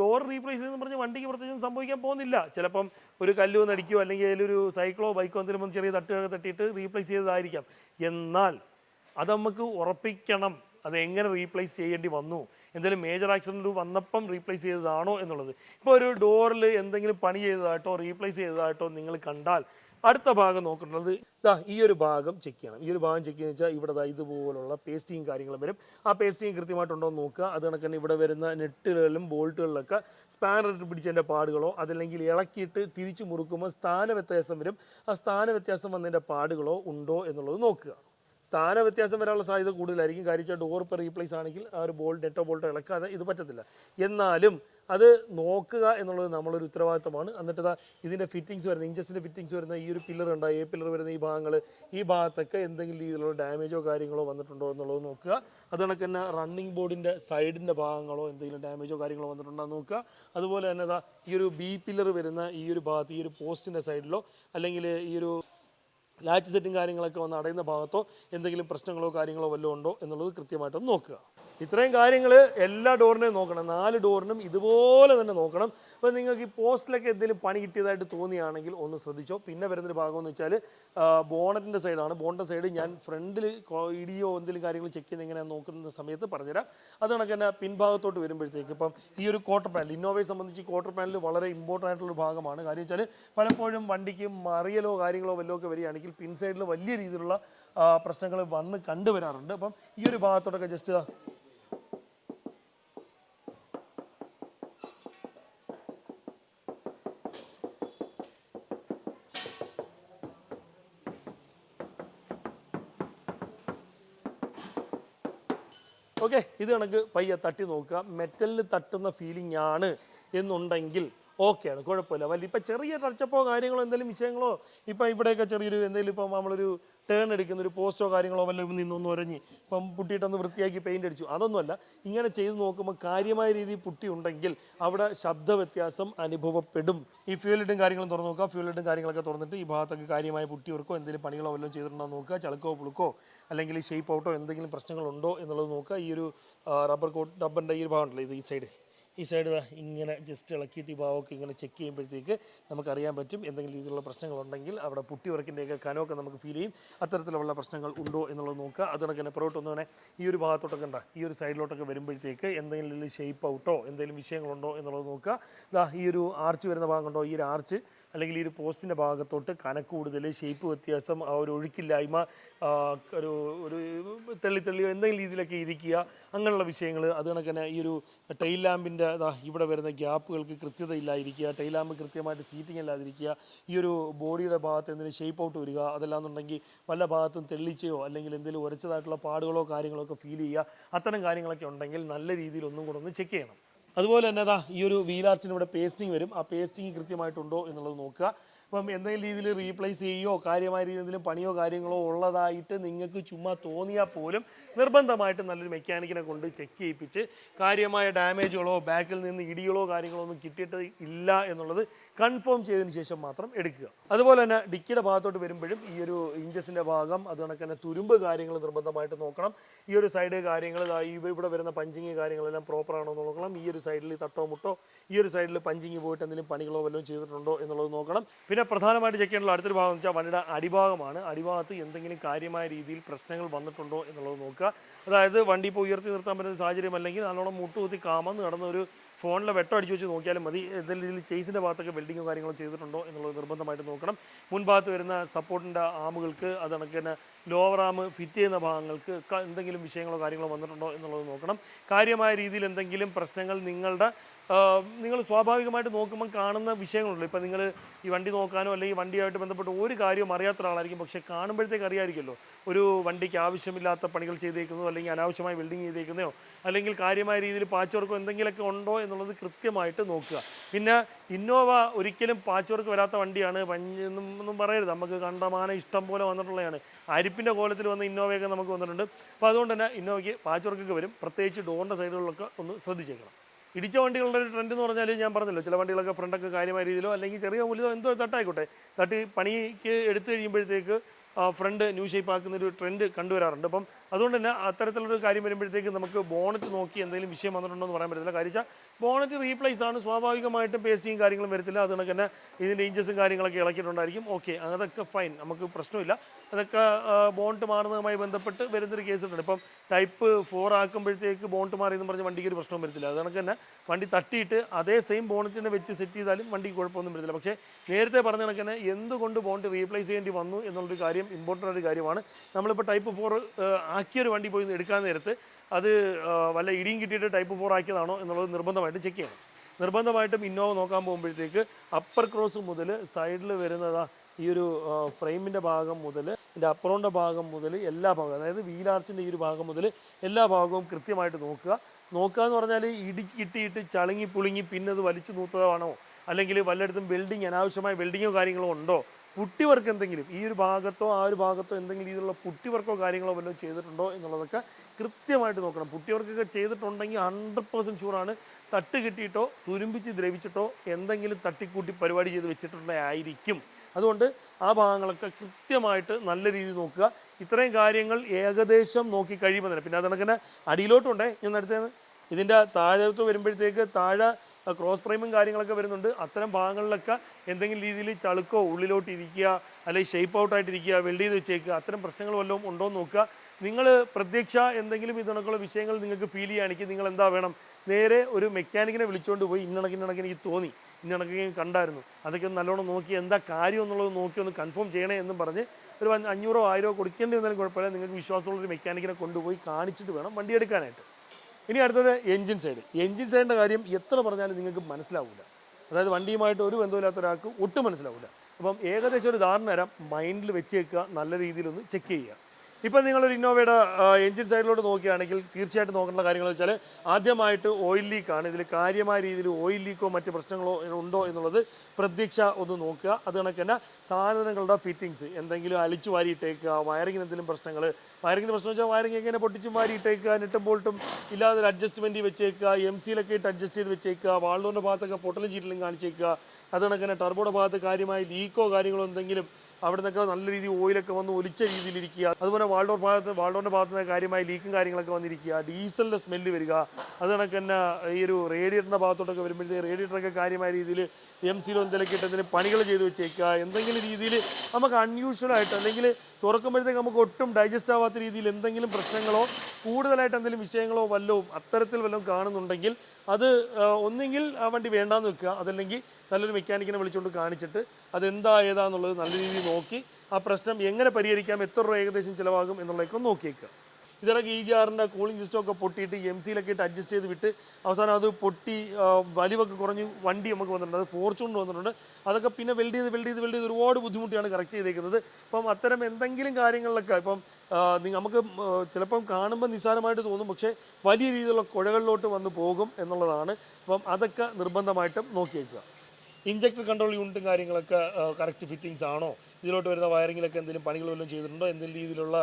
ഡോർ റീപ്ലേസ് ചെയ്തെന്ന് പറഞ്ഞ് വണ്ടിക്ക് പ്രത്യേകിച്ച് സംഭവിക്കാൻ പോകുന്നില്ല. ചിലപ്പം ഒരു കല്ല് വന്ന് അല്ലെങ്കിൽ അതിലൊരു സൈക്കിളോ ബൈക്കോ എന്തെങ്കിലും വന്ന് ചെറിയ തട്ടുകൾ തട്ടിയിട്ട് റീപ്ലേസ് ചെയ്തതായിരിക്കാം. എന്നാൽ അത് നമുക്ക് ഉറപ്പിക്കണം അത് എങ്ങനെ റീപ്ലേസ് ചെയ്യേണ്ടി വന്നു. എന്തെങ്കിലും മേജർ ആക്സിഡന്റ് വന്നപ്പം റീപ്ലേസ് ചെയ്തതാണോ എന്നുള്ളത്. ഇപ്പോൾ ഒരു ഡോറിൽ എന്തെങ്കിലും പണി ചെയ്തതായിട്ടോ റീപ്ലേസ് ചെയ്തതായിട്ടോ നിങ്ങൾ കണ്ടാൽ അടുത്ത ഭാഗം നോക്കേണ്ടത് ഇതാ ഈ ഒരു ഭാഗം ചെക്ക് ചെയ്യണം. ഈ ഒരു ഭാഗം ചെക്ക് ചെയ്യുന്ന വെച്ചാൽ ഇവിടെ ഇതുപോലുള്ള പേസ്റ്റിങ് കാര്യങ്ങളും വരും. ആ പേസ്റ്റിങ് കൃത്യമായിട്ടുണ്ടോ എന്ന് നോക്കുക. അത് കണക്ക് ഇവിടെ വരുന്ന നെട്ടുകളിലും ബോൾട്ടുകളിലൊക്കെ സ്പാനർ ഇട്ട് പിടിച്ചതിന്റെ പാടുകളോ അതല്ലെങ്കിൽ ഇളക്കിയിട്ട് തിരിച്ചു മുറുക്കുമ്പോൾ സ്ഥാന വ്യത്യാസം വരും. ആ സ്ഥാന വ്യത്യാസം വന്നതിന്റെ പാടുകളോ ഉണ്ടോ എന്നുള്ളത് നോക്കുക. സ്ഥാന വ്യത്യാസം വരാനുള്ള സാധ്യത കൂടുതലായിരിക്കും. കാര്യം ഡോർ ഇപ്പോൾ റീപ്ലേസ് ആണെങ്കിൽ ആ ഒരു ബോൾ നെറ്റോ ബോൾട്ടോ ഇളക്കാതെ ഇത് പറ്റത്തില്ല. എന്നാലും അത് നോക്കുക എന്നുള്ളത് നമ്മളൊരു ഉത്തരവാദിത്തമാണ്. എന്നിട്ട് ഇതാ ഇതിന്റെ ഫിറ്റിങ്സ് വരുന്ന ഇഞ്ചസിന്റെ ഫിറ്റിങ്സ് വരുന്ന ഈ ഒരു പില്ലർ ഉണ്ട് എ പില്ലർ വരുന്ന ഈ ഭാഗങ്ങൾ ഈ ഭാഗത്തൊക്കെ എന്തെങ്കിലും രീതിയിലുള്ള ഡാമേജോ കാര്യങ്ങളോ വന്നിട്ടുണ്ടോ എന്നുള്ളത് നോക്കുക. അത് കണക്ക് തന്നെ റണ്ണിങ് ബോർഡിന്റെ സൈഡിന്റെ ഭാഗങ്ങളോ എന്തെങ്കിലും ഡാമേജോ കാര്യങ്ങളോ വന്നിട്ടുണ്ടോ നോക്കുക. അതുപോലെ തന്നെ ഈ ഒരു ബി പില്ലർ വരുന്ന ഈ ഒരു ഭാഗത്ത് ഈ ഒരു പോസ്റ്റിന്റെ സൈഡിലോ അല്ലെങ്കിൽ ഈ ഒരു ലാച്ച് സെറ്റും കാര്യങ്ങളൊക്കെ വന്ന് അടയുന്ന ഭാഗത്തോ എന്തെങ്കിലും പ്രശ്നങ്ങളോ കാര്യങ്ങളോ വല്ലതും ഉണ്ടോ എന്നുള്ളത് കൃത്യമായിട്ടൊന്ന് നോക്കുക. ഇത്രയും കാര്യങ്ങൾ എല്ലാ ഡോറിനെയും നോക്കണം. നാല് ഡോറിനും ഇതുപോലെ തന്നെ നോക്കണം. അപ്പോൾ നിങ്ങൾക്ക് ഈ പോസ്റ്റിലൊക്കെ എന്തെങ്കിലും പണി കിട്ടിയതായിട്ട് തോന്നിയാണെങ്കിൽ ഒന്ന് ശ്രദ്ധിച്ചോ. പിന്നെ വരുന്നൊരു ഭാഗം എന്ന് വെച്ചാൽ ബോണറ്റിന്റെ സൈഡാണ്. ബോണിന്റെ സൈഡ് ഞാൻ ഫ്രണ്ടിൽ ഇടിയോ എന്തെങ്കിലും കാര്യങ്ങൾ ചെക്ക് ചെയ്ത് എങ്ങനെയാണ് നോക്കുന്ന സമയത്ത് പറഞ്ഞുതരാം. അത് കണക്ക് തന്നെ പിൻഭാഗത്തോട്ട് വരുമ്പോഴത്തേക്ക് ഇപ്പം ഈ ഒരു ക്വാർട്ടർ പാനൽ ഇന്നോവയെ സംബന്ധിച്ച് ക്വാർട്ടർ പാനൽ വളരെ ഇമ്പോർട്ടന്റ് ആയിട്ടുള്ള ഒരു ഭാഗമാണ്. കാര്യം വെച്ചാൽ പലപ്പോഴും വണ്ടിക്ക് മറിയലോ കാര്യങ്ങളോ വല്ലതൊക്കെ വരികയാണെങ്കിൽ പിൻ സൈഡിൽ വലിയ രീതിയിലുള്ള പ്രശ്നങ്ങൾ വന്ന് കണ്ടുവരാറുണ്ട്. അപ്പം ഈ ഒരു ഭാഗത്തോടൊക്കെ ജസ്റ്റ് ഓക്കെ ഇത് കണക്ക് പയ്യെ തട്ടി നോക്കുക. മെറ്റലിൽ തട്ടുന്ന ഫീലിംഗ് ആണ് എന്നുണ്ടെങ്കിൽ ഓക്കെയാണ് കുഴപ്പമില്ല. വലിയ ഇപ്പം ചെറിയ ടച്ചപ്പോ കാര്യങ്ങളോ എന്തെങ്കിലും വിഷയങ്ങളോ ഇപ്പം ഇവിടെയൊക്കെ ചെറിയൊരു എന്തെങ്കിലും ഇപ്പം നമ്മളൊരു ടേൺ എടുക്കുന്ന ഒരു പോസ്റ്റോ കാര്യങ്ങളോ വല്ലതും നിന്നൊന്ന് ഉരഞ്ഞ് ഇപ്പം പുട്ടിയിട്ടൊന്ന് വൃത്തിയാക്കി പെയിന്റ് അടിച്ചു. അതൊന്നുമല്ല ഇങ്ങനെ ചെയ്ത് നോക്കുമ്പോൾ കാര്യമായ രീതിയിൽ പുട്ടി ഉണ്ടെങ്കിൽ അവിടെ ശബ്ദ വ്യത്യാസം അനുഭവപ്പെടും. ഈ ഫ്യൂലിഡും കാര്യങ്ങളും തുറന്ന് നോക്കുക. ഫ്യൂലിഡും കാര്യങ്ങളൊക്കെ തുറന്നിട്ട് ഈ ഭാഗത്തൊക്കെ കാര്യമായ പുട്ടി ഉറക്കോ എന്തെങ്കിലും പണികളോ വല്ലതും ചെയ്തിട്ടുണ്ടോ നോക്കുക. ചളുക്കോ പുളുക്കോ അല്ലെങ്കിൽ ഷേപ്പ് ഔട്ടോ എന്തെങ്കിലും പ്രശ്നങ്ങളുണ്ടോ എന്നുള്ളത് നോക്കുക. ഈ ഒരു റബ്ബർ കോട്ട് റബ്ബറിന്റെ ഈ ഒരു ഭാഗമുണ്ടല്ലോ ഇത് ഈ സൈഡ് ഈ സൈഡ് ഇങ്ങനെ ജസ്റ്റ് ഇളക്കിയിട്ട് ഈ ഭാഗമൊക്കെ ഇങ്ങനെ ചെക്ക് ചെയ്യുമ്പോഴത്തേക്ക് നമുക്കറിയാൻ പറ്റും എന്തെങ്കിലും രീതിയിലുള്ള പ്രശ്നങ്ങളുണ്ടെങ്കിൽ അവിടെ പുട്ടി ഉറക്കിന്റെയൊക്കെ കനമൊക്കെ നമുക്ക് ഫീൽ ചെയ്യും. അത്തരത്തിലുള്ള പ്രശ്നങ്ങൾ ഉണ്ടോ എന്നുള്ളത് നോക്കുക. അതുകൊണ്ട് തന്നെ പുറകോട്ടൊന്നും തന്നെ ഈ ഒരു ഭാഗത്തോട്ടൊക്കെ ഉണ്ടാ ഈ ഒരു സൈഡിലോട്ടൊക്കെ വരുമ്പോഴത്തേക്ക് എന്തെങ്കിലും ഷേപ്പ് ഔട്ടോ എന്തെങ്കിലും വിഷയങ്ങളുണ്ടോ എന്നുള്ളത് നോക്കുക. ഈ ഒരു ആർച്ച് വരുന്ന ഭാഗം കണ്ടോ? ഈ ഒരു ആർച്ച് അല്ലെങ്കിൽ ഈ ഒരു പോസ്റ്റിന്റെ ഭാഗത്തോട്ട് കനക്ക് കൂടുതൽ ഷേപ്പ് വ്യത്യാസം ആ ഒരു ഒഴുക്കില്ലായ്മ ഒരു ഒരു തെള്ളി തെള്ളിയോ എന്തെങ്കിലും രീതിയിലൊക്കെ ഇരിക്കുക അങ്ങനെയുള്ള വിഷയങ്ങൾ അത് കണക്ക് തന്നെ ഈ ഒരു ടൈൽ ലാമ്പിന്റെ ഇവിടെ വരുന്ന ഗ്യാപ്പുകൾക്ക് കൃത്യത ഇല്ലാതിരിക്കുക ടൈൽ ലാമ്പ് കൃത്യമായിട്ട് സീറ്റിംഗ് അല്ലാതിരിക്കുക ഈ ഒരു ബോഡിയുടെ ഭാഗത്ത് എന്തെങ്കിലും ഷേപ്പ് ഔട്ട് വരിക അതല്ലാന്നുണ്ടെങ്കിൽ വല്ല ഭാഗത്തും തെള്ളിച്ചയോ അല്ലെങ്കിൽ എന്തെങ്കിലും ഉരച്ചതായിട്ടുള്ള പാടുകളോ കാര്യങ്ങളോ ഒക്കെ ഫീൽ ചെയ്യുക അത്തരം കാര്യങ്ങളൊക്കെ ഉണ്ടെങ്കിൽ നല്ല രീതിയിൽ ഒന്നും കൂടെ ഒന്ന് ചെക്ക് ചെയ്യണം. അതുപോലെ തന്നെ അതാ ഈ ഒരു വീലാർച്ചിന് ഇവിടെ പേസ്റ്റിംഗ് വരും. ആ പേസ്റ്റിംഗ് കൃത്യമായിട്ടുണ്ടോ എന്നുള്ളത് നോക്കുക. അപ്പം എന്തെങ്കിലും രീതിയിൽ റീപ്ലേസ് ചെയ്യുകയോ കാര്യമായ രീതിയിൽ എന്തെങ്കിലും പണിയോ കാര്യങ്ങളോ ഉള്ളതായിട്ട് നിങ്ങൾക്ക് ചുമ്മാ തോന്നിയാൽ പോലും നിർബന്ധമായിട്ട് നല്ലൊരു മെക്കാനിക്കിനെ കൊണ്ട് ചെക്ക് ചെയ്യിപ്പിച്ച് കാര്യമായ ഡാമേജുകളോ ബാക്കിൽ നിന്ന് ഇടികളോ കാര്യങ്ങളോ ഒന്നും കിട്ടിയിട്ട് ഇല്ല എന്നുള്ളത് കൺഫേം ചെയ്തതിന് ശേഷം മാത്രം എടുക്കുക. അതുപോലെ തന്നെ ഡിക്കിയുടെ ഭാഗത്തോട്ട് വരുമ്പോഴും ഈ ഒരു ഇഞ്ചസിന്റെ ഭാഗം അത് കണക്ക് തന്നെ തുരുമ്പ് കാര്യങ്ങൾ നിർബന്ധമായിട്ട് നോക്കണം. ഈ ഒരു സൈഡ് കാര്യങ്ങൾ ഇവിടെ വരുന്ന പഞ്ചിങ് കാര്യങ്ങളെല്ലാം പ്രോപ്പർ ആണോ എന്ന് നോക്കണം. ഈ ഒരു സൈഡിൽ തട്ടോ മുട്ടോ ഈ ഒരു സൈഡിൽ പഞ്ചിങ് പോയിട്ട് എന്തെങ്കിലും പണികളോ വല്ലതും ചെയ്തിട്ടുണ്ടോ എന്നുള്ളത് നോക്കണം. പിന്നെ പ്രധാനമായിട്ട് ചെക്ക് ചെയ്യേണ്ട അടുത്തൊരു ഭാഗം എന്ന് വെച്ചാൽ വണ്ടിയുടെ അടിഭാഗമാണ്. അടിഭാഗത്ത് എന്തെങ്കിലും കാര്യമായ രീതിയിൽ പ്രശ്നങ്ങൾ വന്നിട്ടുണ്ടോ എന്നുള്ളത് നോക്കുക. അതായത് വണ്ടി ഇപ്പോൾ ഉയർത്തി നിർത്താൻ പറ്റുന്ന സാഹചര്യം അല്ലെങ്കിൽ നല്ലോണം മുട്ടുകുത്തി കാമന്ന് നടന്ന ഒരു ഫോണിലെ വെട്ടം അടിച്ചു വെച്ച് നോക്കിയാലും മതി. എന്തെങ്കിലും രീതിയിൽ ചേസിന്റെ ഭാഗത്തൊക്കെ വെൽഡിങ്ങോ കാര്യങ്ങളോ ചെയ്തിട്ടുണ്ടോ എന്നുള്ളത് നിർബന്ധമായിട്ട് നോക്കണം. മുൻഭാഗത്ത് വരുന്ന സപ്പോർട്ടിന്റെ ആമുകൾക്ക് അത് കണക്ക് തന്നെ ലോവർ ആം ഫിറ്റ് ചെയ്യുന്ന ഭാഗങ്ങൾക്ക് എന്തെങ്കിലും വിഷയങ്ങളോ കാര്യങ്ങളോ വന്നിട്ടുണ്ടോ എന്നുള്ളത് നോക്കണം. കാര്യമായ രീതിയിൽ എന്തെങ്കിലും പ്രശ്നങ്ങൾ നിങ്ങളുടെ നിങ്ങൾ സ്വാഭാവികമായിട്ട് നോക്കുമ്പോൾ കാണുന്ന വിഷയങ്ങളുണ്ട്. ഇപ്പം നിങ്ങൾ ഈ വണ്ടി നോക്കാനോ അല്ലെങ്കിൽ വണ്ടിയായിട്ട് ബന്ധപ്പെട്ട് ഒരു കാര്യവും അറിയാത്ത ഒരാളായിരിക്കും. പക്ഷേ കാണുമ്പോഴത്തേക്ക് അറിയാമായിരിക്കുമല്ലോ ഒരു വണ്ടിക്ക് ആവശ്യമില്ലാത്ത പണികൾ ചെയ്തേക്കുന്നതോ അല്ലെങ്കിൽ അനാവശ്യമായി വെൽഡിങ് ചെയ്തേക്കുന്നതോ അല്ലെങ്കിൽ കാര്യമായ രീതിയിൽ പാച്ച് വർക്കോ എന്തെങ്കിലുമൊക്കെ ഉണ്ടോ എന്നുള്ളത് കൃത്യമായിട്ട് നോക്കുക. പിന്നെ ഇന്നോവ ഒരിക്കലും പാച്ച് വർക്ക് വരാത്ത വണ്ടിയാണ്. പഞ്ഞെന്നും പറയരുത്. നമുക്ക് കണ്ടമാനം ഇഷ്ടം പോലെ വന്നിട്ടുള്ളതാണ്. അരിപ്പിന്റെ കോലത്തിൽ വന്ന ഇന്നോവയൊക്കെ നമുക്ക് വന്നിട്ടുണ്ട്. അപ്പോൾ അതുകൊണ്ട് തന്നെ ഇന്നോവയ്ക്ക് പാച്ച് വർക്കൊക്കെ വരും. പ്രത്യേകിച്ച് ഡോറിന്റെ സൈഡുകളിലൊക്കെ ഒന്ന് ശ്രദ്ധിച്ചേക്കണം. ഇടിച്ച വണ്ടികളുടെ ഒരു ട്രെൻഡ് എന്ന് പറഞ്ഞാൽ ഞാൻ പറഞ്ഞല്ലോ ചില വണ്ടികളൊക്കെ ഫ്രണ്ടൊക്കെ കാര്യമായ രീതിയിലോ അല്ലെങ്കിൽ ചെറിയ വലുതോ എന്തോ തട്ടായിക്കോട്ടെ. തട്ടി പണിക്ക് എടുത്തു കഴിയുമ്പോഴത്തേക്ക് ഫ്രണ്ട് ന്യൂ ഷേപ്പ് ആക്കുന്ന ഒരു ട്രെൻഡ് കണ്ടുവരാറുണ്ട്. അപ്പം അതുകൊണ്ട് തന്നെ അത്തരത്തിലൊരു കാര്യം വരുമ്പോഴത്തേക്ക് നമുക്ക് ബോണറ്റ് നോക്കി എന്തെങ്കിലും വിഷയം വന്നിട്ടുണ്ടോ എന്ന് പറയാൻ പറ്റില്ല കാര്യം ബോണറ്റ് റീപ്ലേസ് ആണ്. സ്വാഭാവികമായിട്ടും പേസ്റ്റിങ് കാര്യങ്ങളും വരത്തില്ല. അത് കണക്ക് തന്നെ ഇതിന്റെ ഇഞ്ചസും കാര്യങ്ങളൊക്കെ ഇളക്കിയിട്ടുണ്ടായിരിക്കും. ഓക്കെ അതൊക്കെ ഫൈൻ നമുക്ക് പ്രശ്നമില്ല. അതൊക്കെ ബോണ്ട് മാറുന്നതുമായി ബന്ധപ്പെട്ട് വരുന്നൊരു കേസുണ്ട് ഇപ്പം ടൈപ്പ് ഫോർ ആക്കുമ്പോഴത്തേക്ക് ബോണ്ട് മാറിയെന്ന് പറഞ്ഞ് വണ്ടിക്ക് ഒരു പ്രശ്നവും വരത്തില്ല. അത് കണക്ക് തന്നെ വണ്ടി തട്ടിയിട്ട് അതേ സെയിം ബോണറ്റിനെ വെച്ച് സെറ്റ് ചെയ്താലും വണ്ടിക്ക് കുഴപ്പമൊന്നും വരത്തില്ല. പക്ഷേ നേരത്തെ പറഞ്ഞ കണക്ക് തന്നെ എന്തുകൊണ്ട് ബോണ്ട് റീപ്ലേസ് ചെയ്യേണ്ടി വന്നു എന്നുള്ളൊരു കാര്യം ഇമ്പോർട്ടന്റ് ഒരു കാര്യമാണ്. നമ്മളിപ്പോൾ ടൈപ്പ് ഫോർ ആക്കിയൊരു വണ്ടി പോയി എടുക്കാൻ നേരത്ത് അത് വല്ല ഇടിയും കിട്ടിയിട്ട് ടൈപ്പ് ഫോർ ആക്കിയതാണോ എന്നുള്ളത് നിർബന്ധമായിട്ട് ചെക്ക് ചെയ്യണം. നിർബന്ധമായിട്ടും ഇന്നോവ നോക്കാൻ പോകുമ്പോഴത്തേക്ക് അപ്പർ ക്രോസ് മുതൽ സൈഡിൽ വരുന്നതാ ഈ ഒരു ഫ്രെയിമിന്റെ ഭാഗം മുതൽ ഇതിന്റെ അപ്പറോണിന്റെ ഭാഗം മുതൽ എല്ലാ ഭാഗവും അതായത് വീലാർച്ചിന്റെ ഈ ഒരു ഭാഗം മുതൽ എല്ലാ ഭാഗവും കൃത്യമായിട്ട് നോക്കുക. നോക്കുക എന്ന് പറഞ്ഞാൽ ഇടിച്ച് കിട്ടിയിട്ട് ചളുങ്ങി പുളുങ്ങി പിന്നെ അത് വലിച്ചു നൂത്തതാണോ അല്ലെങ്കിൽ വല്ലയിടത്തും വെൽഡിങ് അനാവശ്യമായ വെൽഡിങ്ങോ കാര്യങ്ങളോ ഉണ്ടോ? പുട്ടി വർക്ക് എന്തെങ്കിലും ഈ ഒരു ഭാഗത്തോ ആ ഒരു ഭാഗത്തോ എന്തെങ്കിലും രീതിയിലുള്ള പുട്ടി വർക്കോ കാര്യങ്ങളോ വല്ലതും ചെയ്തിട്ടുണ്ടോ എന്നുള്ളതൊക്കെ കൃത്യമായിട്ട് നോക്കണം. പുട്ടി വർക്കൊക്കെ ചെയ്തിട്ടുണ്ടെങ്കിൽ ഹൺഡ്രഡ് പെർസെന്റ് ഷുവറാണ് തട്ട് കിട്ടിയിട്ടോ തുരുമ്പിച്ച് ദ്രവിച്ചിട്ടോ എന്തെങ്കിലും തട്ടിക്കൂട്ടി പരിപാടി ചെയ്ത് വെച്ചിട്ടുണ്ടായിരിക്കും അതുകൊണ്ട് ആ ഭാഗങ്ങളൊക്കെ കൃത്യമായിട്ട് നല്ല രീതിയിൽ നോക്കുക. ഇത്രയും കാര്യങ്ങൾ ഏകദേശം നോക്കി കഴിയുമ്പോൾ തന്നെ പിന്നെ അത് അടിയിലോട്ടുണ്ടേ? ഞാൻ നടത്തിയത് ഇതിന്റെ താഴത്ത് വരുമ്പോഴത്തേക്ക് താഴെ ക്രോസ് ഫ്രെയിമും കാര്യങ്ങളൊക്കെ വരുന്നുണ്ട്. അത്തരം ഭാഗങ്ങളിലൊക്കെ എന്തെങ്കിലും രീതിയിൽ ചളുക്കോ ഉള്ളിലോട്ട് ഇരിക്കുക അല്ലെങ്കിൽ ഷേപ്പ് ഔട്ടായിട്ടിരിക്കുക വെൽഡ് ചെയ്ത് വെച്ചേക്കുക അത്തരം പ്രശ്നങ്ങൾ വല്ലതും ഉണ്ടോ എന്ന് നോക്കുക. നിങ്ങൾ പ്രത്യക്ഷ എന്തെങ്കിലും ഇതണക്കുള്ള വിഷയങ്ങൾ നിങ്ങൾക്ക് ഫീൽ ചെയ്യുകയാണെങ്കിൽ നിങ്ങൾ എന്താ വേണം? നേരെ ഒരു മെക്കാനിക്കിനെ വിളിച്ചുകൊണ്ട് പോയി ഇന്നണക്ക് ഇന്നണക്ക് എനിക്ക് തോന്നി. ഇന്നണക്ക് കണ്ടായിരുന്നു. അതൊക്കെ നല്ലോണം നോക്കി എന്താ കാര്യം എന്നുള്ളത് നോക്കി ഒന്ന് കൺഫേം ചെയ്യണേ എന്നും പറഞ്ഞ് ഒരു അഞ്ഞ- അഞ്ഞൂറോ ആയിരോ കൊടുക്കേണ്ടി വന്നാലും കുഴപ്പമില്ല. നിങ്ങൾക്ക് വിശ്വാസമുള്ളൊരു മെക്കാനിക്കിനെ കൊണ്ടുപോയി കാണിച്ചിട്ട് വേണം വണ്ടി എടുക്കാനായിട്ട്. ഇനി അടുത്തത് എൻജിൻ സൈഡ്. എൻജിൻ സൈഡിന്റെ കാര്യം എത്ര പറഞ്ഞാലും നിങ്ങൾക്ക് മനസ്സിലാവില്ല അതായത് വണ്ടിയുമായിട്ട് ഒരു ബന്ധമില്ലാത്ത ഒരാൾക്ക് ഒട്ടും മനസ്സിലാവില്ല അപ്പം ഏകദേശം ഒരു ധാരണ തരാം. മൈൻഡിൽ വെച്ചേക്കുക നല്ല രീതിയിലൊന്ന് ചെക്ക് ചെയ്യുക. ഇപ്പം നിങ്ങളൊരു ഇന്നോവയുടെ എഞ്ചിൻ സൈഡിലോട്ട് നോക്കുകയാണെങ്കിൽ തീർച്ചയായിട്ടും നോക്കേണ്ട കാര്യങ്ങൾ വെച്ചാൽ ആദ്യമായിട്ട് ഓയിൽ ലീക്കാണ് ഇതിൽ കാര്യമായ രീതിയിൽ ഓയിൽ ലീക്കോ മറ്റ് പ്രശ്നങ്ങളോ ഉണ്ടോ എന്നുള്ളത് പ്രത്യക്ഷ ഒന്ന് നോക്കുക. അത് കണക്ക് തന്നെ സാധനങ്ങളുടെ ഫിറ്റിങ്സ് എന്തെങ്കിലും അലിച്ചു വാരിയിട്ടേക്കുക വയറിങ്ങിന് എന്തെങ്കിലും പ്രശ്നങ്ങൾ. വയറിങ്ങിന് പ്രശ്നം വെച്ചാൽ വയറിങ് എങ്ങനെ പൊട്ടിച്ചും വാരിയിട്ടേക്കുക നെട്ടും ബോൾട്ടും ഇല്ലാതെ അഡ്ജസ്റ്റ്മെന്റ് വെച്ചേക്കുക എം സിയിലൊക്കെ ഇട്ട് അഡ്ജസ്റ്റ് ചെയ്ത് വെച്ചേക്കുക വാൾഡോന്റെ ഭാഗത്തൊക്കെ പൊട്ടലും ചീറ്റലും കാണിച്ചേക്കുക. അത് കണക്ക് തന്നെ ടർബോയുടെ ഭാഗത്ത് കാര്യമായ ലീക്കോ കാര്യങ്ങളോ എന്തെങ്കിലും അവിടെ നിന്നൊക്കെ നല്ല രീതിയിൽ ഓയിലൊക്കെ വന്ന് ഒലിച്ച രീതിയിലിരിക്കുക. അതുപോലെ വാൾഡോർ ഭാഗത്ത് വാൾഡോറിന്റെ ഭാഗത്ത് നിന്ന് കാര്യമായ ലീക്കും കാര്യങ്ങളൊക്കെ വന്നിരിക്കുക. ഡീസലിന്റെ സ്മെല്ല് വരിക. അത് കണക്ക് തന്നെ ഈ ഒരു റേഡിയേറ്ററിന്റെ ഭാഗത്തോട്ടൊക്കെ വരുമ്പോഴത്തേക്ക് റേഡിയേറ്ററൊക്കെ കാര്യമായ രീതിയിൽ എം സിയിലോ എന്തെങ്കിലും ഇട്ട് എന്തെങ്കിലും പണികൾ ചെയ്ത് വെച്ചേക്കുക. എന്തെങ്കിലും രീതിയിൽ നമുക്ക് അൺയൂഷ്വലായിട്ട് അല്ലെങ്കിൽ തുറക്കുമ്പോഴത്തേക്ക് നമുക്ക് ഒട്ടും ഡൈജസ്റ്റ് ആവാത്ത രീതിയിൽ എന്തെങ്കിലും പ്രശ്നങ്ങളോ കൂടുതലായിട്ട് എന്തെങ്കിലും വിഷയങ്ങളോ വല്ലതും അത്തരത്തിൽ വല്ലതും കാണുന്നുണ്ടെങ്കിൽ അത് ഒന്നെങ്കിൽ ആ വണ്ടി വേണ്ടാന്ന് വെക്കുക അതല്ലെങ്കിൽ നല്ലൊരു മെക്കാനിക്കിനെ വിളിച്ചുകൊണ്ട് കാണിച്ചിട്ട് അതെന്താ ഏതാന്നുള്ളത് നല്ല രീതിയിൽ നോക്കി ആ പ്രശ്നം എങ്ങനെ പരിഹരിക്കാം എത്ര രൂപ ഏകദേശം ചിലവാകും എന്നുള്ളതൊക്കെ നോക്കിയേക്കുക ഇതിനൊക്കെ ഈ ജാറിന്റെ കൂളിംഗ് സിസ്റ്റമൊക്കെ പൊട്ടിയിട്ട് എം സിയിലൊക്കെ ഇട്ട് അഡ്ജസ്റ്റ് ചെയ്ത് വിട്ട് അവസാനം അത് പൊട്ടി വലിവൊക്കെ കുറഞ്ഞ് വണ്ടി നമുക്ക് വന്നിട്ടുണ്ട്. അത് ഫോർച്യൂൺ വന്നിട്ടുണ്ട്. അതൊക്കെ പിന്നെ വെൽഡ് ചെയ്ത് വെൽഡ് ചെയ്ത് വെൽഡ് ചെയ്ത് ഒരുപാട് ബുദ്ധിമുട്ടിയാണ് കറക്റ്റ് ചെയ്തേക്കുന്നത്. അപ്പം അത്തരം എന്തെങ്കിലും കാര്യങ്ങളിലൊക്കെ ഇപ്പം നമുക്ക് ചിലപ്പം കാണുമ്പോൾ നിസ്സാരമായിട്ട് തോന്നും പക്ഷേ വലിയ രീതിയിലുള്ള കുഴകളിലോട്ട് വന്ന് പോകും എന്നുള്ളതാണ്. അപ്പം അതൊക്കെ നിർബന്ധമായിട്ടും നോക്കിയേക്കുക. ഇഞ്ചക്ടർ കൺട്രോൾ യൂണിറ്റും കാര്യങ്ങളൊക്കെ കറക്റ്റ് ഫിറ്റിങ്സ് ആണോ? ഇതിലോട്ട് വരുന്ന വയറിങ്ങിലൊക്കെ എന്തെങ്കിലും പണികൾ വല്ലതും ചെയ്തിട്ടുണ്ടോ? എന്തെങ്കിലും രീതിയിലുള്ള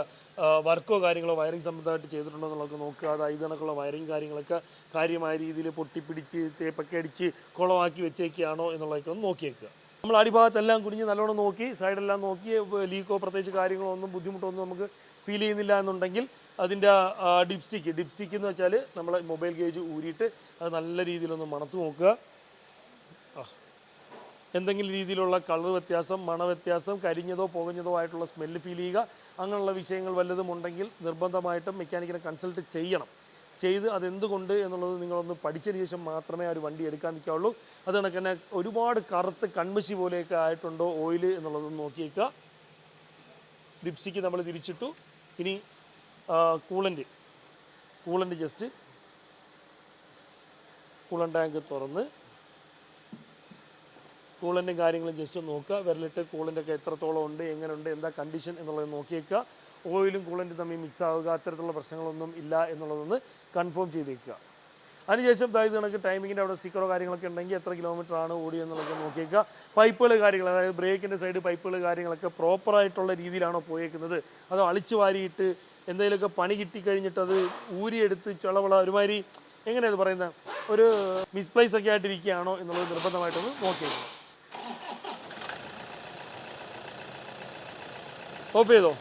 വർക്കോ കാര്യങ്ങളോ വയറിംഗ് സംബന്ധമായിട്ട് ചെയ്തിട്ടുണ്ടോ എന്നുള്ളതൊക്കെ നോക്കുക. അത് കണക്കുള്ള വയറിംഗ് കാര്യങ്ങളൊക്കെ കാര്യമായ രീതിയിൽ പൊട്ടിപ്പിടിച്ച് തേപ്പൊക്കെ അടിച്ച് കുളമാക്കി വെച്ചേക്കുകയാണോ എന്നുള്ളതൊക്കെ ഒന്ന് നോക്കിയേക്കുക നമ്മൾ അടിഭാഗത്തെല്ലാം കുനിഞ്ഞ് നല്ലോണം നോക്കി സൈഡെല്ലാം നോക്കി ലീക്കോ പ്രത്യേകിച്ച് കാര്യങ്ങളോ ഒന്നും ബുദ്ധിമുട്ടൊന്നും നമുക്ക് ഫീൽ ചെയ്യുന്നില്ല എന്നുണ്ടെങ്കിൽ അതിന്റെ ഡിപ്സ്റ്റിക്ക്. ഡിപ്സ്റ്റിക്ക് എന്ന് വെച്ചാൽ നമ്മൾ മൊബൈൽ ഗേജ് ഊരിയിട്ട് അത് നല്ല രീതിയിലൊന്ന് മണത്ത് നോക്കുക. എന്തെങ്കിലും രീതിയിലുള്ള കളർ വ്യത്യാസം മണവ്യത്യാസം കരിഞ്ഞതോ പുകഞ്ഞതോ ആയിട്ടുള്ള സ്മെല്ല് ഫീൽ ചെയ്യുക അങ്ങനെയുള്ള വിഷയങ്ങൾ വല്ലതും ഉണ്ടെങ്കിൽ നിർബന്ധമായിട്ടും മെക്കാനിക്കിനെ കൺസൾട്ട് ചെയ്യണം. ചെയ്ത് അതെന്തുകൊണ്ട് എന്നുള്ളത് നിങ്ങളൊന്ന് പഠിച്ചതിന് ശേഷം മാത്രമേ ആ ഒരു വണ്ടി എടുക്കാൻ നിൽക്കാവുള്ളൂ. അത് കണക്ക് തന്നെ ഒരുപാട് കറുത്ത് കൺമശി പോലെയൊക്കെ ആയിട്ടുണ്ടോ ഓയിൽ എന്നുള്ളതൊന്ന് നോക്കിയേക്കുക. ലിപ്സ്റ്റിക്ക് നമ്മൾ തിരിച്ചിട്ടു. ഇനി coolant coolant just coolant tank തുറന്ന് കൂളന്റും കാര്യങ്ങളും ജസ്റ്റ് നോക്കുക. വിരലിട്ട് കൂളന്റ് ഒക്കെ എത്രത്തോളം ഉണ്ട് എങ്ങനെയുണ്ട് എന്താ കണ്ടീഷൻ എന്നുള്ളത് നോക്കിയേക്കുക ഓയിലും കൂളന്റും തമ്മിൽ മിക്സ് ആവുക. അത്തരത്തിലുള്ള പ്രശ്നങ്ങളൊന്നും ഇല്ല എന്നുള്ളതൊന്ന് കൺഫേം ചെയ്തേക്കുക അതിനുശേഷം അതായത് കണക്ക് ടൈമിങ്ങിന്റെ അവിടെ സ്റ്റിക്കറോ കാര്യങ്ങളൊക്കെ ഉണ്ടെങ്കിൽ എത്ര കിലോമീറ്റർ ആണ് ഓടി എന്നുള്ളതൊക്കെ നോക്കിയേക്കുക പൈപ്പുകൾ കാര്യങ്ങൾ അതായത് ബ്രേക്കിന്റെ സൈഡ് പൈപ്പുകൾ കാര്യങ്ങളൊക്കെ പ്രോപ്പറായിട്ടുള്ള രീതിയിലാണോ പോയേക്കുന്നത്? അതോ അളിച്ചു വാരിയിട്ട് എന്തെങ്കിലുമൊക്കെ പണി കിട്ടിക്കഴിഞ്ഞിട്ട് അത് ഊരിയെടുത്ത് ചളവള ഒരുമാതിരി എങ്ങനെയാണ് പറയുന്നത്? ഒരു മിസ്പ്ലേസ് ഒക്കെ ആയിട്ടിരിക്കുകയാണോ എന്നുള്ളത് നിർബന്ധമായിട്ടൊന്ന് നോക്കിയേക്കുക ഓഫ് ചെയ്തോ?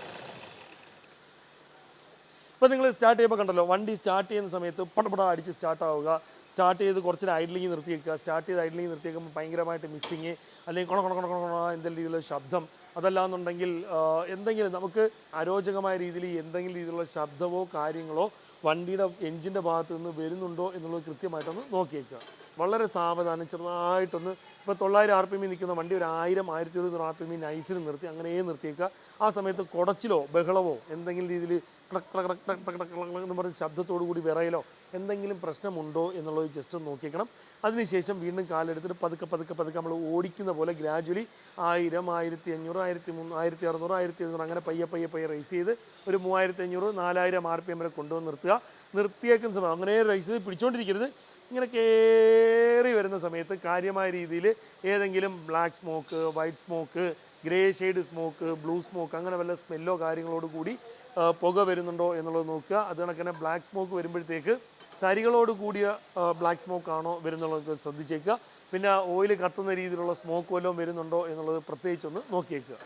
ഇപ്പോൾ നിങ്ങൾ സ്റ്റാർട്ട് ചെയ്യുമ്പോൾ കണ്ടല്ലോ വണ്ടി സ്റ്റാർട്ട് ചെയ്യുന്ന സമയത്ത് പടപട അടിച്ച് സ്റ്റാർട്ട് ആവുക. സ്റ്റാർട്ട് ചെയ്ത് കുറച്ച് ഐഡ്ലിങ് നിർത്തി വെക്കുക. സ്റ്റാർട്ട് ചെയ്ത് ഐഡ്ലിങ് നിർത്തി വെക്കുമ്പോൾ ഭയങ്കരമായിട്ട് മിസ്സിങ് അല്ലെങ്കിൽ കൊണ കൊണ കൊണ കൊണ എന്തെങ്കിലും രീതിയിലുള്ള ശബ്ദം. അതല്ലാന്നുണ്ടെങ്കിൽ എന്തെങ്കിലും നമുക്ക് അരോചകമായ രീതിയിൽ എന്തെങ്കിലും രീതിയിലുള്ള ശബ്ദമോ കാര്യങ്ങളോ വണ്ടിയുടെ എഞ്ചിന്റെ ഭാഗത്ത് നിന്ന് വരുന്നുണ്ടോ എന്നുള്ളത് കൃത്യമായിട്ടൊന്ന് നോക്കിയേക്കുക വളരെ സാവധാനം ചെറുതായിട്ടൊന്ന് ഇപ്പോൾ തൊള്ളായിരം ആർ പി എമ്മിൽ നിൽക്കുന്ന വണ്ടി ഒരു ആയിരം ആയിരത്തി ഒരുന്നൂറ് ആർ പി എമ്മിൽ നൈസിൽ നിർത്തി അങ്ങനെ നിർത്തിയേക്കുക. ആ സമയത്ത് കുടച്ചിലോ ബഹളമോ എന്തെങ്കിലും രീതിയിൽ ക്ലക് ക്ലക് ക്ലക് ക്ലക് ക്ലക് ക്ലക് എന്ന് പറഞ്ഞ് ശബ്ദത്തോടു കൂടി വിറയലോ എന്തെങ്കിലും പ്രശ്നമുണ്ടോ എന്നുള്ളത് ജസ്റ്റ് ഒന്ന് നോക്കിയേക്കണം. അതിനുശേഷം വീണ്ടും കാലെടുത്തിട്ട് പതുക്കെ പതുക്കെ പതുക്കെ നമ്മൾ ഓടിക്കുന്ന പോലെ ഗ്രാജുവലി ആയിരം ആയിരത്തി അഞ്ഞൂറ് ആയിരത്തി മൂന്ന് ആയിരത്തി അറുന്നൂറ് ആയിരത്തി എഴുന്നൂറ് അങ്ങനെ പയ്യെ പയ്യെ പയ്യെ റേസ് ചെയ്ത് ഒരു മൂവായിരത്തി അഞ്ഞൂറ് നാലായിരം ആർ പി എം വരെ കൊണ്ടുവന്ന് നിർത്തുക. നിർത്തിയേക്കുന്ന സമയം. അങ്ങനെ റൈസ് പിടിച്ചുകൊണ്ടിരിക്കരുത് ഇങ്ങനെ കയറി വരുന്ന സമയത്ത് കാര്യമായ രീതിയിൽ ഏതെങ്കിലും black smoke white smoke grey shade smoke blue smoke അങ്ങനെ വല്ല സ്മെല്ലോ കാര്യങ്ങളോട് കൂടി പുക വരുന്നുണ്ടോ എന്നുള്ളത് നോക്കുക. അത് കണക്ക് തന്നെ ബ്ലാക്ക് സ്മോക്ക് വരുമ്പോഴത്തേക്ക് തരികളോട് കൂടിയ ബ്ലാക്ക് സ്മോക്ക് ആണോ വരുന്നുള്ളത് ശ്രദ്ധിച്ചേക്കുക. പിന്നെ ഓയിൽ കത്തുന്ന രീതിയിലുള്ള സ്മോക്ക് വല്ലതും വരുന്നുണ്ടോ എന്നുള്ളത് പ്രത്യേകിച്ചൊന്ന് നോക്കിയേക്കുക.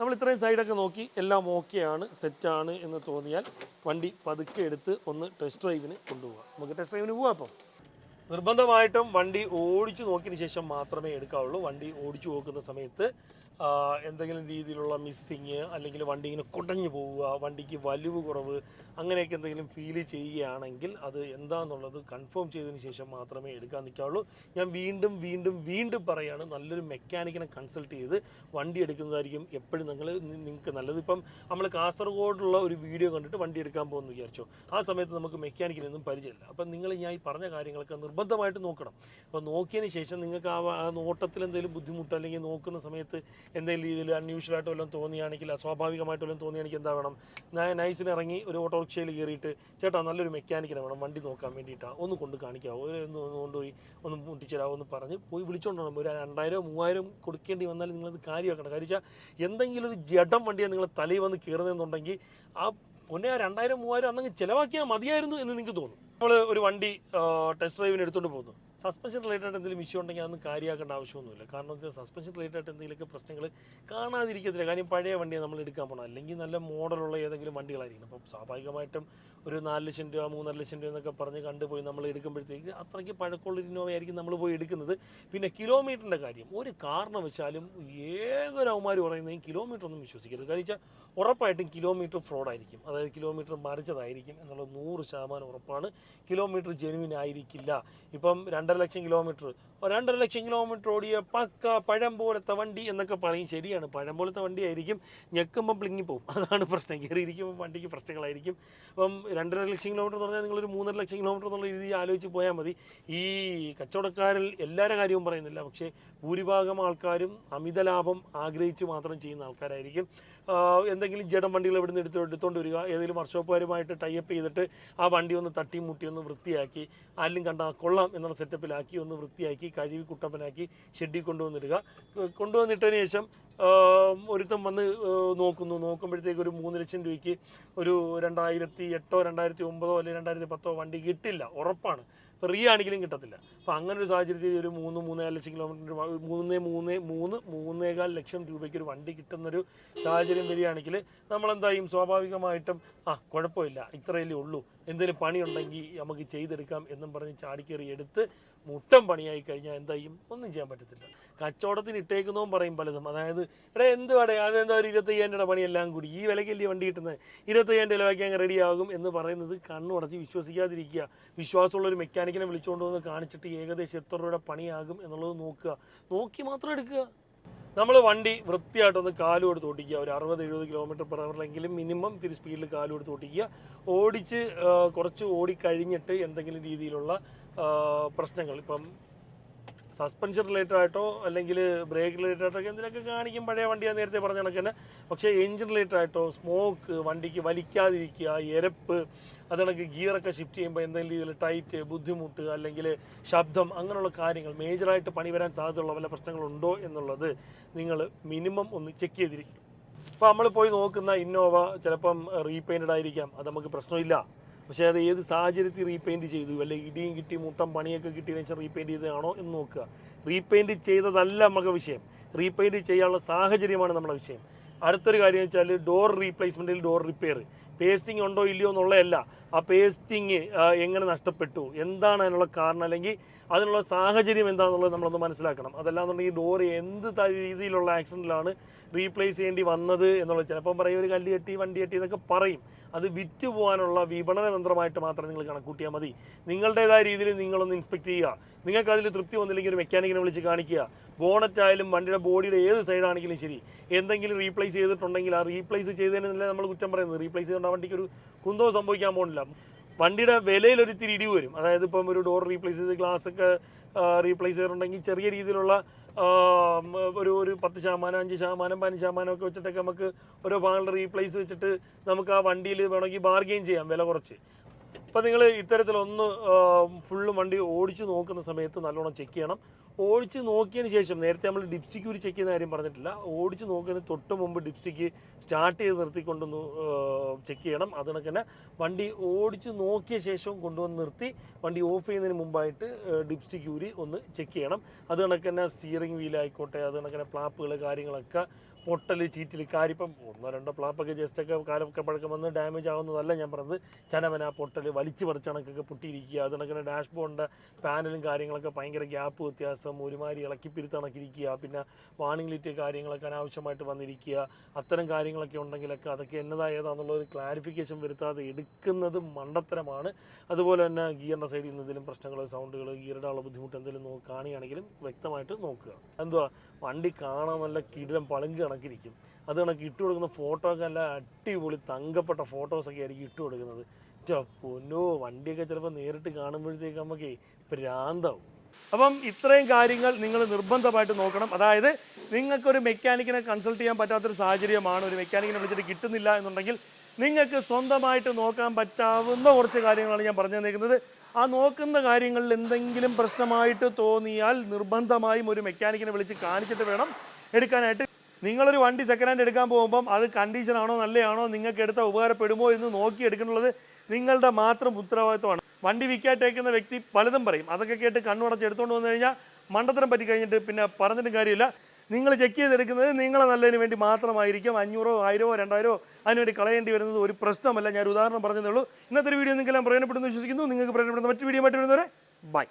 നമ്മൾ ഇത്രയും സൈഡൊക്കെ നോക്കി എല്ലാം ഓക്കെയാണ് സെറ്റാണ് എന്ന് തോന്നിയാൽ വണ്ടി പതുക്കെ എടുത്ത് ഒന്ന് ടെസ്റ്റ് ഡ്രൈവിന് കൊണ്ടുപോകാം നമുക്ക് ടെസ്റ്റ് ഡ്രൈവിന് പോകാം അപ്പം. നിർബന്ധമായിട്ടും വണ്ടി ഓടിച്ചു നോക്കിയതിന് ശേഷം മാത്രമേ എടുക്കാവുള്ളൂ. വണ്ടി ഓടിച്ചു നോക്കുന്ന സമയത്ത് എന്തെങ്കിലും രീതിയിലുള്ള മിസ്സിങ് അല്ലെങ്കിൽ വണ്ടി ഇങ്ങനെ കുടഞ്ഞു പോവുക വണ്ടിക്ക് വലിവ് കുറവ് അങ്ങനെയൊക്കെ എന്തെങ്കിലും ഫീൽ ചെയ്യുകയാണെങ്കിൽ അത് എന്താണെന്നുള്ളത് കൺഫേം ചെയ്തതിന് ശേഷം മാത്രമേ എടുക്കാൻ നിൽക്കാവുള്ളൂ. ഞാൻ വീണ്ടും വീണ്ടും വീണ്ടും പറയുകയാണ് നല്ലൊരു മെക്കാനിക്കിനെ കൺസൾട്ട് ചെയ്ത് വണ്ടി എടുക്കുന്നതായിരിക്കും എപ്പോഴും നിങ്ങൾ നിങ്ങൾക്ക് നല്ലത്. ഇപ്പം നമ്മൾ കാസർഗോഡുള്ള ഒരു വീഡിയോ കണ്ടിട്ട് വണ്ടി എടുക്കാൻ പോകുമെന്ന് വിചാരിച്ചു. ആ സമയത്ത് നമുക്ക് മെക്കാനിക്കിനൊന്നും പരിചയമില്ല. അപ്പം നിങ്ങൾ ഞാൻ ഈ പറഞ്ഞ കാര്യങ്ങളൊക്കെ നിർബന്ധമായിട്ട് നോക്കണം. അപ്പോൾ നോക്കിയതിന് ശേഷം നിങ്ങൾക്ക് ആ നോട്ടത്തിൽ എന്തെങ്കിലും ബുദ്ധിമുട്ട് അല്ലെങ്കിൽ നോക്കുന്ന സമയത്ത് എന്തെങ്കിലും രീതിയിൽ അൺയൂഷ്വലായിട്ട് വല്ലതും തോന്നിയാണെങ്കിൽ അസ്വാഭാവികമായിട്ട് വല്ലതും തോന്നിയാണെങ്കിൽ എന്താ വേണം? നൈസിന് ഇറങ്ങി ഒരു ഓട്ടോറിക്ഷയിൽ കയറിയിട്ട് ചേട്ടാ നല്ലൊരു മെക്കാനിക്കിനെ വേണം വണ്ടി നോക്കാൻ വേണ്ടിയിട്ടാണ് ഒന്ന് കൊണ്ട് കാണിക്കാവോ? ഒന്ന് കൊണ്ടുപോയി ഒന്ന് മുട്ടിച്ചേരാവോ എന്ന് പറഞ്ഞ് പോയി വിളിച്ചോണ്ട് വരണം. ഒരു രണ്ടായിരം മൂവായിരം കൊടുക്കേണ്ടി വന്നാൽ നിങ്ങളത് കാര്യമാക്കണം കാര്യം വെച്ചാൽ എന്തെങ്കിലും ഒരു ജഡം വണ്ടിയാണ് നിങ്ങൾ തലയിൽ വന്ന് കയറുന്നതെന്നുണ്ടെങ്കിൽ ആ പൊന്നെ ആ രണ്ടായിരം മൂവായിരം അന്നെങ്കിൽ ചിലവാക്കിയാൽ മതിയായിരുന്നു എന്ന് നിങ്ങൾക്ക് തോന്നും. നമ്മൾ ഒരു വണ്ടി ടെസ്റ്റ് ഡ്രൈവിന് എടുത്തുകൊണ്ട് പോകുന്നു. സസ്പെൻഷൻ റിലേറ്റഡ് എന്തെങ്കിലും ഇഷ്യൂ ഉണ്ടെങ്കിൽ അതൊന്നും കാര്യമാക്കേണ്ട ആവശ്യമൊന്നുമില്ല. കാരണം വെച്ചാൽ സസ്പെൻഷൻ റിലേറ്റഡ് എന്തെങ്കിലുമൊക്കെ പ്രശ്നങ്ങൾ കാണാതിരിക്കത്തില്ല. കാര്യം പഴയ വണ്ടിയെ നമ്മൾ എടുക്കാൻ പോകണം അല്ലെങ്കിൽ നല്ല മോഡലുള്ള ഏതെങ്കിലും വണ്ടികളായിരിക്കണം അപ്പം സ്വാഭാവികമായിട്ടും ഒരു നാല് ലക്ഷം രൂപ മൂന്നര ലക്ഷം രൂപ എന്നൊക്കെ പറഞ്ഞ് കണ്ടുപോയി നമ്മൾ എടുക്കുമ്പോഴത്തേക്ക് അത്രയ്ക്ക് പഴക്കമുള്ള ഇന്നോവയായിരിക്കും നമ്മൾ പോയി എടുക്കുന്നത്. പിന്നെ കിലോമീറ്ററിന്റെ കാര്യം. ഒരു കാരണം വെച്ചാലും ഏതൊരു അവന്മാർ പറയുന്നതും കിലോമീറ്റർ ഒന്നും വിശ്വസിക്കരുത്. കാരണം വെച്ചാൽ ഉറപ്പായിട്ടും കിലോമീറ്റർ ഫ്രോഡായിരിക്കും അതായത് കിലോമീറ്റർ മറിച്ചതായിരിക്കും എന്നുള്ളത് നൂറ് ശതമാനം ഉറപ്പാണ്. കിലോമീറ്റർ ജെനുവിൻ ആയിരിക്കില്ല. ഇപ്പം രണ്ടര ലക്ഷം കിലോമീറ്റർ രണ്ടര ലക്ഷം കിലോമീറ്റർ ഓടിയ പക്ക പഴം പോലത്തെ വണ്ടി എന്നൊക്കെ പറയും. ശരിയാണ്. പഴം പോലത്തെ വണ്ടി ആയിരിക്കും. ഞെക്കുമ്പോൾ പോകും അതാണ് പ്രശ്നം. കയറിയിരിക്കുമ്പോൾ വണ്ടിക്ക് പ്രശ്നങ്ങളായിരിക്കും. അപ്പം രണ്ടര ലക്ഷം കിലോമീറ്റർ എന്ന് പറഞ്ഞാൽ നിങ്ങളൊരു മൂന്നര ലക്ഷം കിലോമീറ്റർ എന്നുള്ള രീതിയിൽ ആലോചിച്ച് പോയാൽ മതി. ഈ കച്ചവടക്കാരിൽ എല്ലാവരുടെ കാര്യവും പറയുന്നില്ല. പക്ഷേ ഭൂരിഭാഗം ആൾക്കാരും അമിത ലാഭം ആഗ്രഹിച്ച് മാത്രം ചെയ്യുന്ന ആൾക്കാരായിരിക്കും. എന്തെങ്കിലും ജഡം വണ്ടികൾ ഇവിടെ നിന്ന് എടുത്ത് എടുത്തുകൊണ്ട് വരിക ഏതെങ്കിലും വർക്ക്ഷോപ്പുകാരുമായിട്ട് ടൈപ്പ് ചെയ്തിട്ട് ആ വണ്ടി ഒന്ന് തട്ടി മുട്ടി ഒന്ന് വൃത്തിയാക്കി ആരും കണ്ടാൽ കൊള്ളാം എന്നുള്ള സെറ്റപ്പിലാക്കി ഒന്ന് വൃത്തിയാക്കി കഴുകി കുട്ടപ്പനാക്കി ഷെഡിൽ കൊണ്ടുവന്നിടുക. കൊണ്ടുവന്നിട്ടതിന് ശേഷം ഒരുത്തം വന്ന് നോക്കുന്നു. നോക്കുമ്പോഴത്തേക്ക് ഒരു മൂന്ന് ലക്ഷം രൂപയ്ക്ക് ഒരു രണ്ടായിരത്തി എട്ടോ രണ്ടായിരത്തി ഒമ്പതോ അല്ലെങ്കിൽ രണ്ടായിരത്തി പത്തോ വണ്ടി കിട്ടില്ല. ഉറപ്പാണ്. റീ ആണെങ്കിലും കിട്ടത്തില്ല. അപ്പോൾ അങ്ങനെ ഒരു സാഹചര്യത്തിൽ ഒരു മൂന്ന് മൂന്നേകാൽ ലക്ഷം കിലോമീറ്റർ മൂന്ന് മൂന്ന് മൂന്ന് മൂന്നേകാൽ ലക്ഷം രൂപയ്ക്ക് ഒരു വണ്ടി കിട്ടുന്നൊരു സാഹചര്യം വരികയാണെങ്കിൽ നമ്മളെന്തായും സ്വാഭാവികമായിട്ടും ആ കുഴപ്പമില്ല ഇത്രയല്ലേ ഉള്ളൂ എന്തെങ്കിലും പണിയുണ്ടെങ്കിൽ നമുക്ക് ചെയ്തെടുക്കാം എന്നും പറഞ്ഞ് ചാടിക്കേറി എടുത്ത് മുട്ടം പണിയായി കഴിഞ്ഞാൽ എന്തായും ഒന്നും ചെയ്യാൻ പറ്റത്തില്ല. കച്ചവടത്തിന് ഇട്ടേക്കുന്നതും പറയും പലതും. അതായത് എടാ എന്ത് വേണം അതെന്താ ഒരു ഇരുപത്തയ്യായിരം രൂപ പണിയെല്ലാം കൂടി ഈ വിലയ്ക്കല്ലേ വണ്ടി കിട്ടുന്നത്? ഇരുപത്തയ്യായിരം രൂപയ്ക്ക് അങ്ങ് റെഡിയാകും എന്ന് പറയുന്നത് കണ്ണുടച്ച് വിശ്വസിക്കാതിരിക്കുക. വിശ്വാസമുള്ള ഒരു മെക്കാനിക്കിനെ വിളിച്ചുകൊണ്ട് വന്ന് കാണിച്ചിട്ട് ഏകദേശം എത്ര രൂപയുടെ പണിയാകും എന്നുള്ളത് നോക്കുക. നോക്കി മാത്രം എടുക്കുക. നമ്മൾ വണ്ടി വൃത്തിയായിട്ടൊന്ന് കാലു കൊടുത്ത് ഓടിക്കുക. ഒരു അറുപത് എഴുപത് കിലോമീറ്റർ പെർ അവറിലെങ്കിലും മിനിമം തിരി സ്പീഡിൽ കാലു കൊടുത്ത് ഓടിക്കുക. ഓടിച്ച് കുറച്ച് ഓടിക്കഴിഞ്ഞിട്ട് എന്തെങ്കിലും രീതിയിലുള്ള പ്രശ്നങ്ങൾ. ഇപ്പം സസ്പെൻഷൻ റിലേറ്റഡ് ആയിട്ടോ അല്ലെങ്കിൽ ബ്രേക്ക് റിലേറ്റഡ് ആയിട്ടോ എന്തിനൊക്കെ കാണിക്കും? പഴയ വണ്ടി ഞാൻ നേരത്തെ പറഞ്ഞ കണക്ക് തന്നെ. പക്ഷേ എഞ്ചിൻ റിലേറ്റഡ് ആയിട്ടോ സ്മോക്ക് വണ്ടിക്ക് വലിക്കാതിരിക്കുക എരപ്പ് അതിനൊക്കെ ഗിയറൊക്കെ ഷിഫ്റ്റ് ചെയ്യുമ്പോൾ എന്തെങ്കിലും രീതിയിൽ ടൈറ്റ് ബുദ്ധിമുട്ട് അല്ലെങ്കിൽ ശബ്ദം അങ്ങനെയുള്ള കാര്യങ്ങൾ മേജറായിട്ട് പണി വരാൻ സാധ്യതയുള്ള വല്ല പ്രശ്നങ്ങളുണ്ടോ എന്നുള്ളത് നിങ്ങൾ മിനിമം ഒന്ന് ചെക്ക് ചെയ്തിരിക്കും അപ്പോൾ നമ്മൾ പോയി നോക്കുന്ന ഇന്നോവ ചിലപ്പം റീപെയിന്റഡ് ആയിരിക്കാം. അത് നമുക്ക് പ്രശ്നമില്ല. പക്ഷേ അത് ഏത് സാഹചര്യത്തിൽ റീപെയിന്റ് ചെയ്തു? അല്ലെ ഇടിയും കിട്ടി മുട്ടം പണിയൊക്കെ കിട്ടിയതിനു വെച്ചാൽ റീപെയിന്റ് ചെയ്തതാണോ എന്ന് നോക്കുക. റീപെയിന്റ് ചെയ്തതല്ല നമുക്ക് വിഷയം. റീപെയിന്റ് ചെയ്യാനുള്ള സാഹചര്യമാണ് നമ്മുടെ വിഷയം. അടുത്തൊരു കാര്യം വെച്ചാൽ ഡോർ റീപ്ലേസ്മെന്റിൽ ഡോർ റിപ്പയർ പേസ്റ്റിംഗ് ഉണ്ടോ ഇല്ലയോ എന്നുള്ളതല്ല. ആ പേസ്റ്റിംഗ് എങ്ങനെ നഷ്ടപ്പെട്ടു? എന്താണ് അതിനുള്ള കാരണം? അല്ലെങ്കിൽ അതിനുള്ള സാഹചര്യം എന്താണെന്നുള്ളത് നമ്മളൊന്ന് മനസ്സിലാക്കണം. അതല്ലാന്നുണ്ടെങ്കിൽ ഡോർ എന്ത് രീതിയിലുള്ള ആക്സിഡന്റിലാണ് റീപ്ലേസ് ചെയ്യേണ്ടി വന്നത് എന്നുള്ളത് ചിലപ്പം പറയും ഒരു കല്ല് കെട്ടി വണ്ടി കെട്ടി എന്നൊക്കെ പറയും. അത് വിറ്റ് പോകാനുള്ള വിപണന തന്ത്രമായിട്ട് മാത്രം നിങ്ങൾ കണക്കൂട്ടിയാൽ മതി. നിങ്ങളുടേതായ രീതിയിൽ നിങ്ങളൊന്ന് ഇൻസ്പെക്ട് ചെയ്യുക. നിങ്ങൾക്ക് അതിൽ തൃപ്തി വന്നില്ലെങ്കിൽ ഒരു മെക്കാനിക്കിനെ വിളിച്ച് കാണിക്കുക. ബോണറ്റ് ആയാലും വണ്ടിയുടെ ബോഡിയുടെ ഏത് സൈഡാണെങ്കിലും ശരി. എന്തെങ്കിലും റീപ്ലേസ് ചെയ്തിട്ടുണ്ടെങ്കിൽ ആ റീപ്ലേസ് ചെയ്തതിനല്ലേ നമ്മൾ കുറ്റം പറയുന്നത്. റീപ്ലേസ് ചെയ്തുകൊണ്ട് ആ വണ്ടിക്ക് ഒരു കുന്തവും സംഭവിക്കാൻ പോകുന്നില്ല. വണ്ടിയുടെ വിലയിൽ ഒരു ഇത്തിരി ഇടിവ് വരും. അതായത് ഇപ്പം ഒരു ഡോർ റീപ്ലേസ് ചെയ്ത് ഗ്ലാസ് ഒക്കെ റീപ്ലേസ് ചെയ്തിട്ടുണ്ടെങ്കിൽ ചെറിയ രീതിയിലുള്ള ഒരു ഒരു പത്ത് ശതമാനം അഞ്ച് ശതമാനം പതിനഞ്ച് ശതമാനം ഒക്കെ വെച്ചിട്ടൊക്കെ നമുക്ക് ഓരോ ഭാഗങ്ങളുടെ റീപ്ലേസ് വെച്ചിട്ട് നമുക്ക് ആ വണ്ടിയിൽ വേണമെങ്കിൽ ബാർഗെയിൻ ചെയ്യാം വില കുറച്ച്. അപ്പോൾ നിങ്ങൾ ഇത്തരത്തിലൊന്ന് ഫുള്ള് വണ്ടി ഓടിച്ചു നോക്കുന്ന സമയത്ത് നല്ലോണം ചെക്ക് ചെയ്യണം. ഓടിച്ച് നോക്കിയതിന് ശേഷം നേരത്തെ നമ്മൾ ഡിപ്സ്റ്റിക്ക് ഒരു ചെക്ക് ചെയ്യുന്ന കാര്യം പറഞ്ഞിട്ടില്ല ഓടിച്ച് നോക്കിയതിന് തൊട്ട് മുമ്പ് ഡിപ്സ്റ്റിക്ക് സ്റ്റാർട്ട് ചെയ്ത് നിർത്തിക്കൊണ്ടൊന്ന് ചെക്ക് ചെയ്യണം. അത് വണ്ടി ഓടിച്ച് നോക്കിയ ശേഷവും കൊണ്ടുവന്ന് നിർത്തി വണ്ടി ഓഫ് ചെയ്യുന്നതിന് മുമ്പായിട്ട് ഡിപ്സ്റ്റിക്ക് ഊരി ഒന്ന് ചെക്ക് ചെയ്യണം. അത് കണക്ക് തന്നെ സ്റ്റിയറിംഗ് വീലായിക്കോട്ടെ അത് കണക്ക് തന്നെ പ്ലാപ്പുകൾ കാര്യങ്ങളൊക്കെ പൊട്ടൽ ചീറ്റിൽ കാരിപ്പം ഒന്നോ രണ്ടോ പ്ലാപ്പൊക്കെ ജസ്റ്റ് ഒക്കെ കാലൊക്കെ പഴക്കം വന്ന് ഡാമേജ് ആവുന്നതല്ല ഞാൻ പറഞ്ഞത്. ചനവന പൊട്ടൽ വലിച്ചു പറിച്ച കണക്കൊക്കെ പൊട്ടിയിരിക്കുക അത് കണക്കിന് ഡാഷ്ബോർഡിന്റെ പാനലും കാര്യങ്ങളൊക്കെ ഭയങ്കര ഗ്യാപ്പ് വ്യത്യാസം. ഒരുമാതിരി ഇളക്കിപ്പിരുത്ത് കണക്കിരിക്കുക പിന്നെ വാണിംഗ് ലിറ്റ് കാര്യങ്ങളൊക്കെ അനാവശ്യമായിട്ട് വന്നിരിക്കുക അത്തരം കാര്യങ്ങളൊക്കെ ഉണ്ടെങ്കിലൊക്കെ അതൊക്കെ എന്നതാ ഒരു ക്ലാരിഫിക്കേഷൻ വരുത്താതെ എടുക്കുന്നത് മണ്ടത്തരമാണ്. അതുപോലെ തന്നെ ഗിയറിന്റെ സൈഡിൽ നിന്ന് എന്തെങ്കിലും പ്രശ്നങ്ങൾ സൗണ്ടുകൾ ഗിയറുടെ ഉള്ള ബുദ്ധിമുട്ട് എന്തെങ്കിലും നോ കാണുകയാണെങ്കിലും വ്യക്തമായിട്ട് നോക്കുക. എന്തുവാ? വണ്ടി കാണാൻ നല്ല കിടിലം പളുങ്ക് കണക്കിരിക്കും. അത് കണക്ക് ഇട്ട് കൊടുക്കുന്ന ഫോട്ടോ ഒക്കെ നല്ല അടിപൊളി തങ്കപ്പെട്ട ഫോട്ടോസൊക്കെ ആയിരിക്കും ഇട്ട് കൊടുക്കുന്നത്. പൊന്നോ വണ്ടിയൊക്കെ ചിലപ്പോൾ നേരിട്ട് കാണുമ്പോഴത്തേക്ക് നമുക്ക് ഭ്രാന്താവും. അപ്പം ഇത്രയും കാര്യങ്ങൾ നിങ്ങൾ നിർബന്ധമായിട്ട് നോക്കണം. അതായത് നിങ്ങൾക്കൊരു മെക്കാനിക്കിനെ കൺസൾട്ട് ചെയ്യാൻ പറ്റാത്തൊരു സാഹചര്യമാണ്. ഒരു മെക്കാനിക്കിനെ വിളിച്ചിട്ട് കിട്ടുന്നില്ല എന്നുണ്ടെങ്കിൽ നിങ്ങൾക്ക് സ്വന്തമായിട്ട് നോക്കാൻ പറ്റാവുന്ന കുറച്ച് കാര്യങ്ങളാണ് ഞാൻ പറഞ്ഞു തന്നേക്കുന്നത് ആ നോക്കുന്ന കാര്യങ്ങളിൽ എന്തെങ്കിലും പ്രശ്നമായിട്ട് തോന്നിയാൽ നിർബന്ധമായും ഒരു മെക്കാനിക്കിനെ വിളിച്ച് കാണിച്ചിട്ട് വേണം എടുക്കാനായിട്ട്. നിങ്ങളൊരു വണ്ടി സെക്കൻഡ് ഹാൻഡ് എടുക്കാൻ പോകുമ്പം അത് കണ്ടീഷനാണോ നല്ലതാണോ നിങ്ങൾക്ക് എടുത്താൽ ഉപകാരപ്പെടുമോ എന്ന് നോക്കി എടുക്കുന്നുള്ളത് നിങ്ങളുടെ മാത്രം ഉത്തരവാദിത്വമാണ്. വണ്ടി വിൽക്കാട്ടേക്കുന്ന വ്യക്തി പലതും പറയും. അതൊക്കെ കേട്ട് കണ്ണുടച്ച് എടുത്തുകൊണ്ട് വന്നു കഴിഞ്ഞാൽ മണ്ടത്തരം പറ്റി കഴിഞ്ഞിട്ട് പിന്നെ പറഞ്ഞിട്ടും കാര്യമില്ല. നിങ്ങൾ ചെക്ക് ചെയ്തെടുക്കുന്നത് നിങ്ങളെ നല്ലതിന് വേണ്ടി മാത്രമായിരിക്കും. അഞ്ഞൂറോ ആയിരമോ രണ്ടായിരമോ അതിനുവേണ്ടി കളയേണ്ടി വരുന്നത് ഒരു പ്രശ്നമല്ല. ഞാൻ ഉദാഹരണം പറഞ്ഞതേ ഉള്ളൂ. ഇന്നത്തെ വീഡിയോ നിങ്ങൾക്കെല്ലാം പ്രയോജനപ്പെടുന്നു വിശ്വസിക്കുന്നു. നിങ്ങൾക്ക് പ്രയോജനപ്പെടുന്ന മറ്റു വീഡിയോ ആയിട്ട് വരുന്നവരെ ബൈ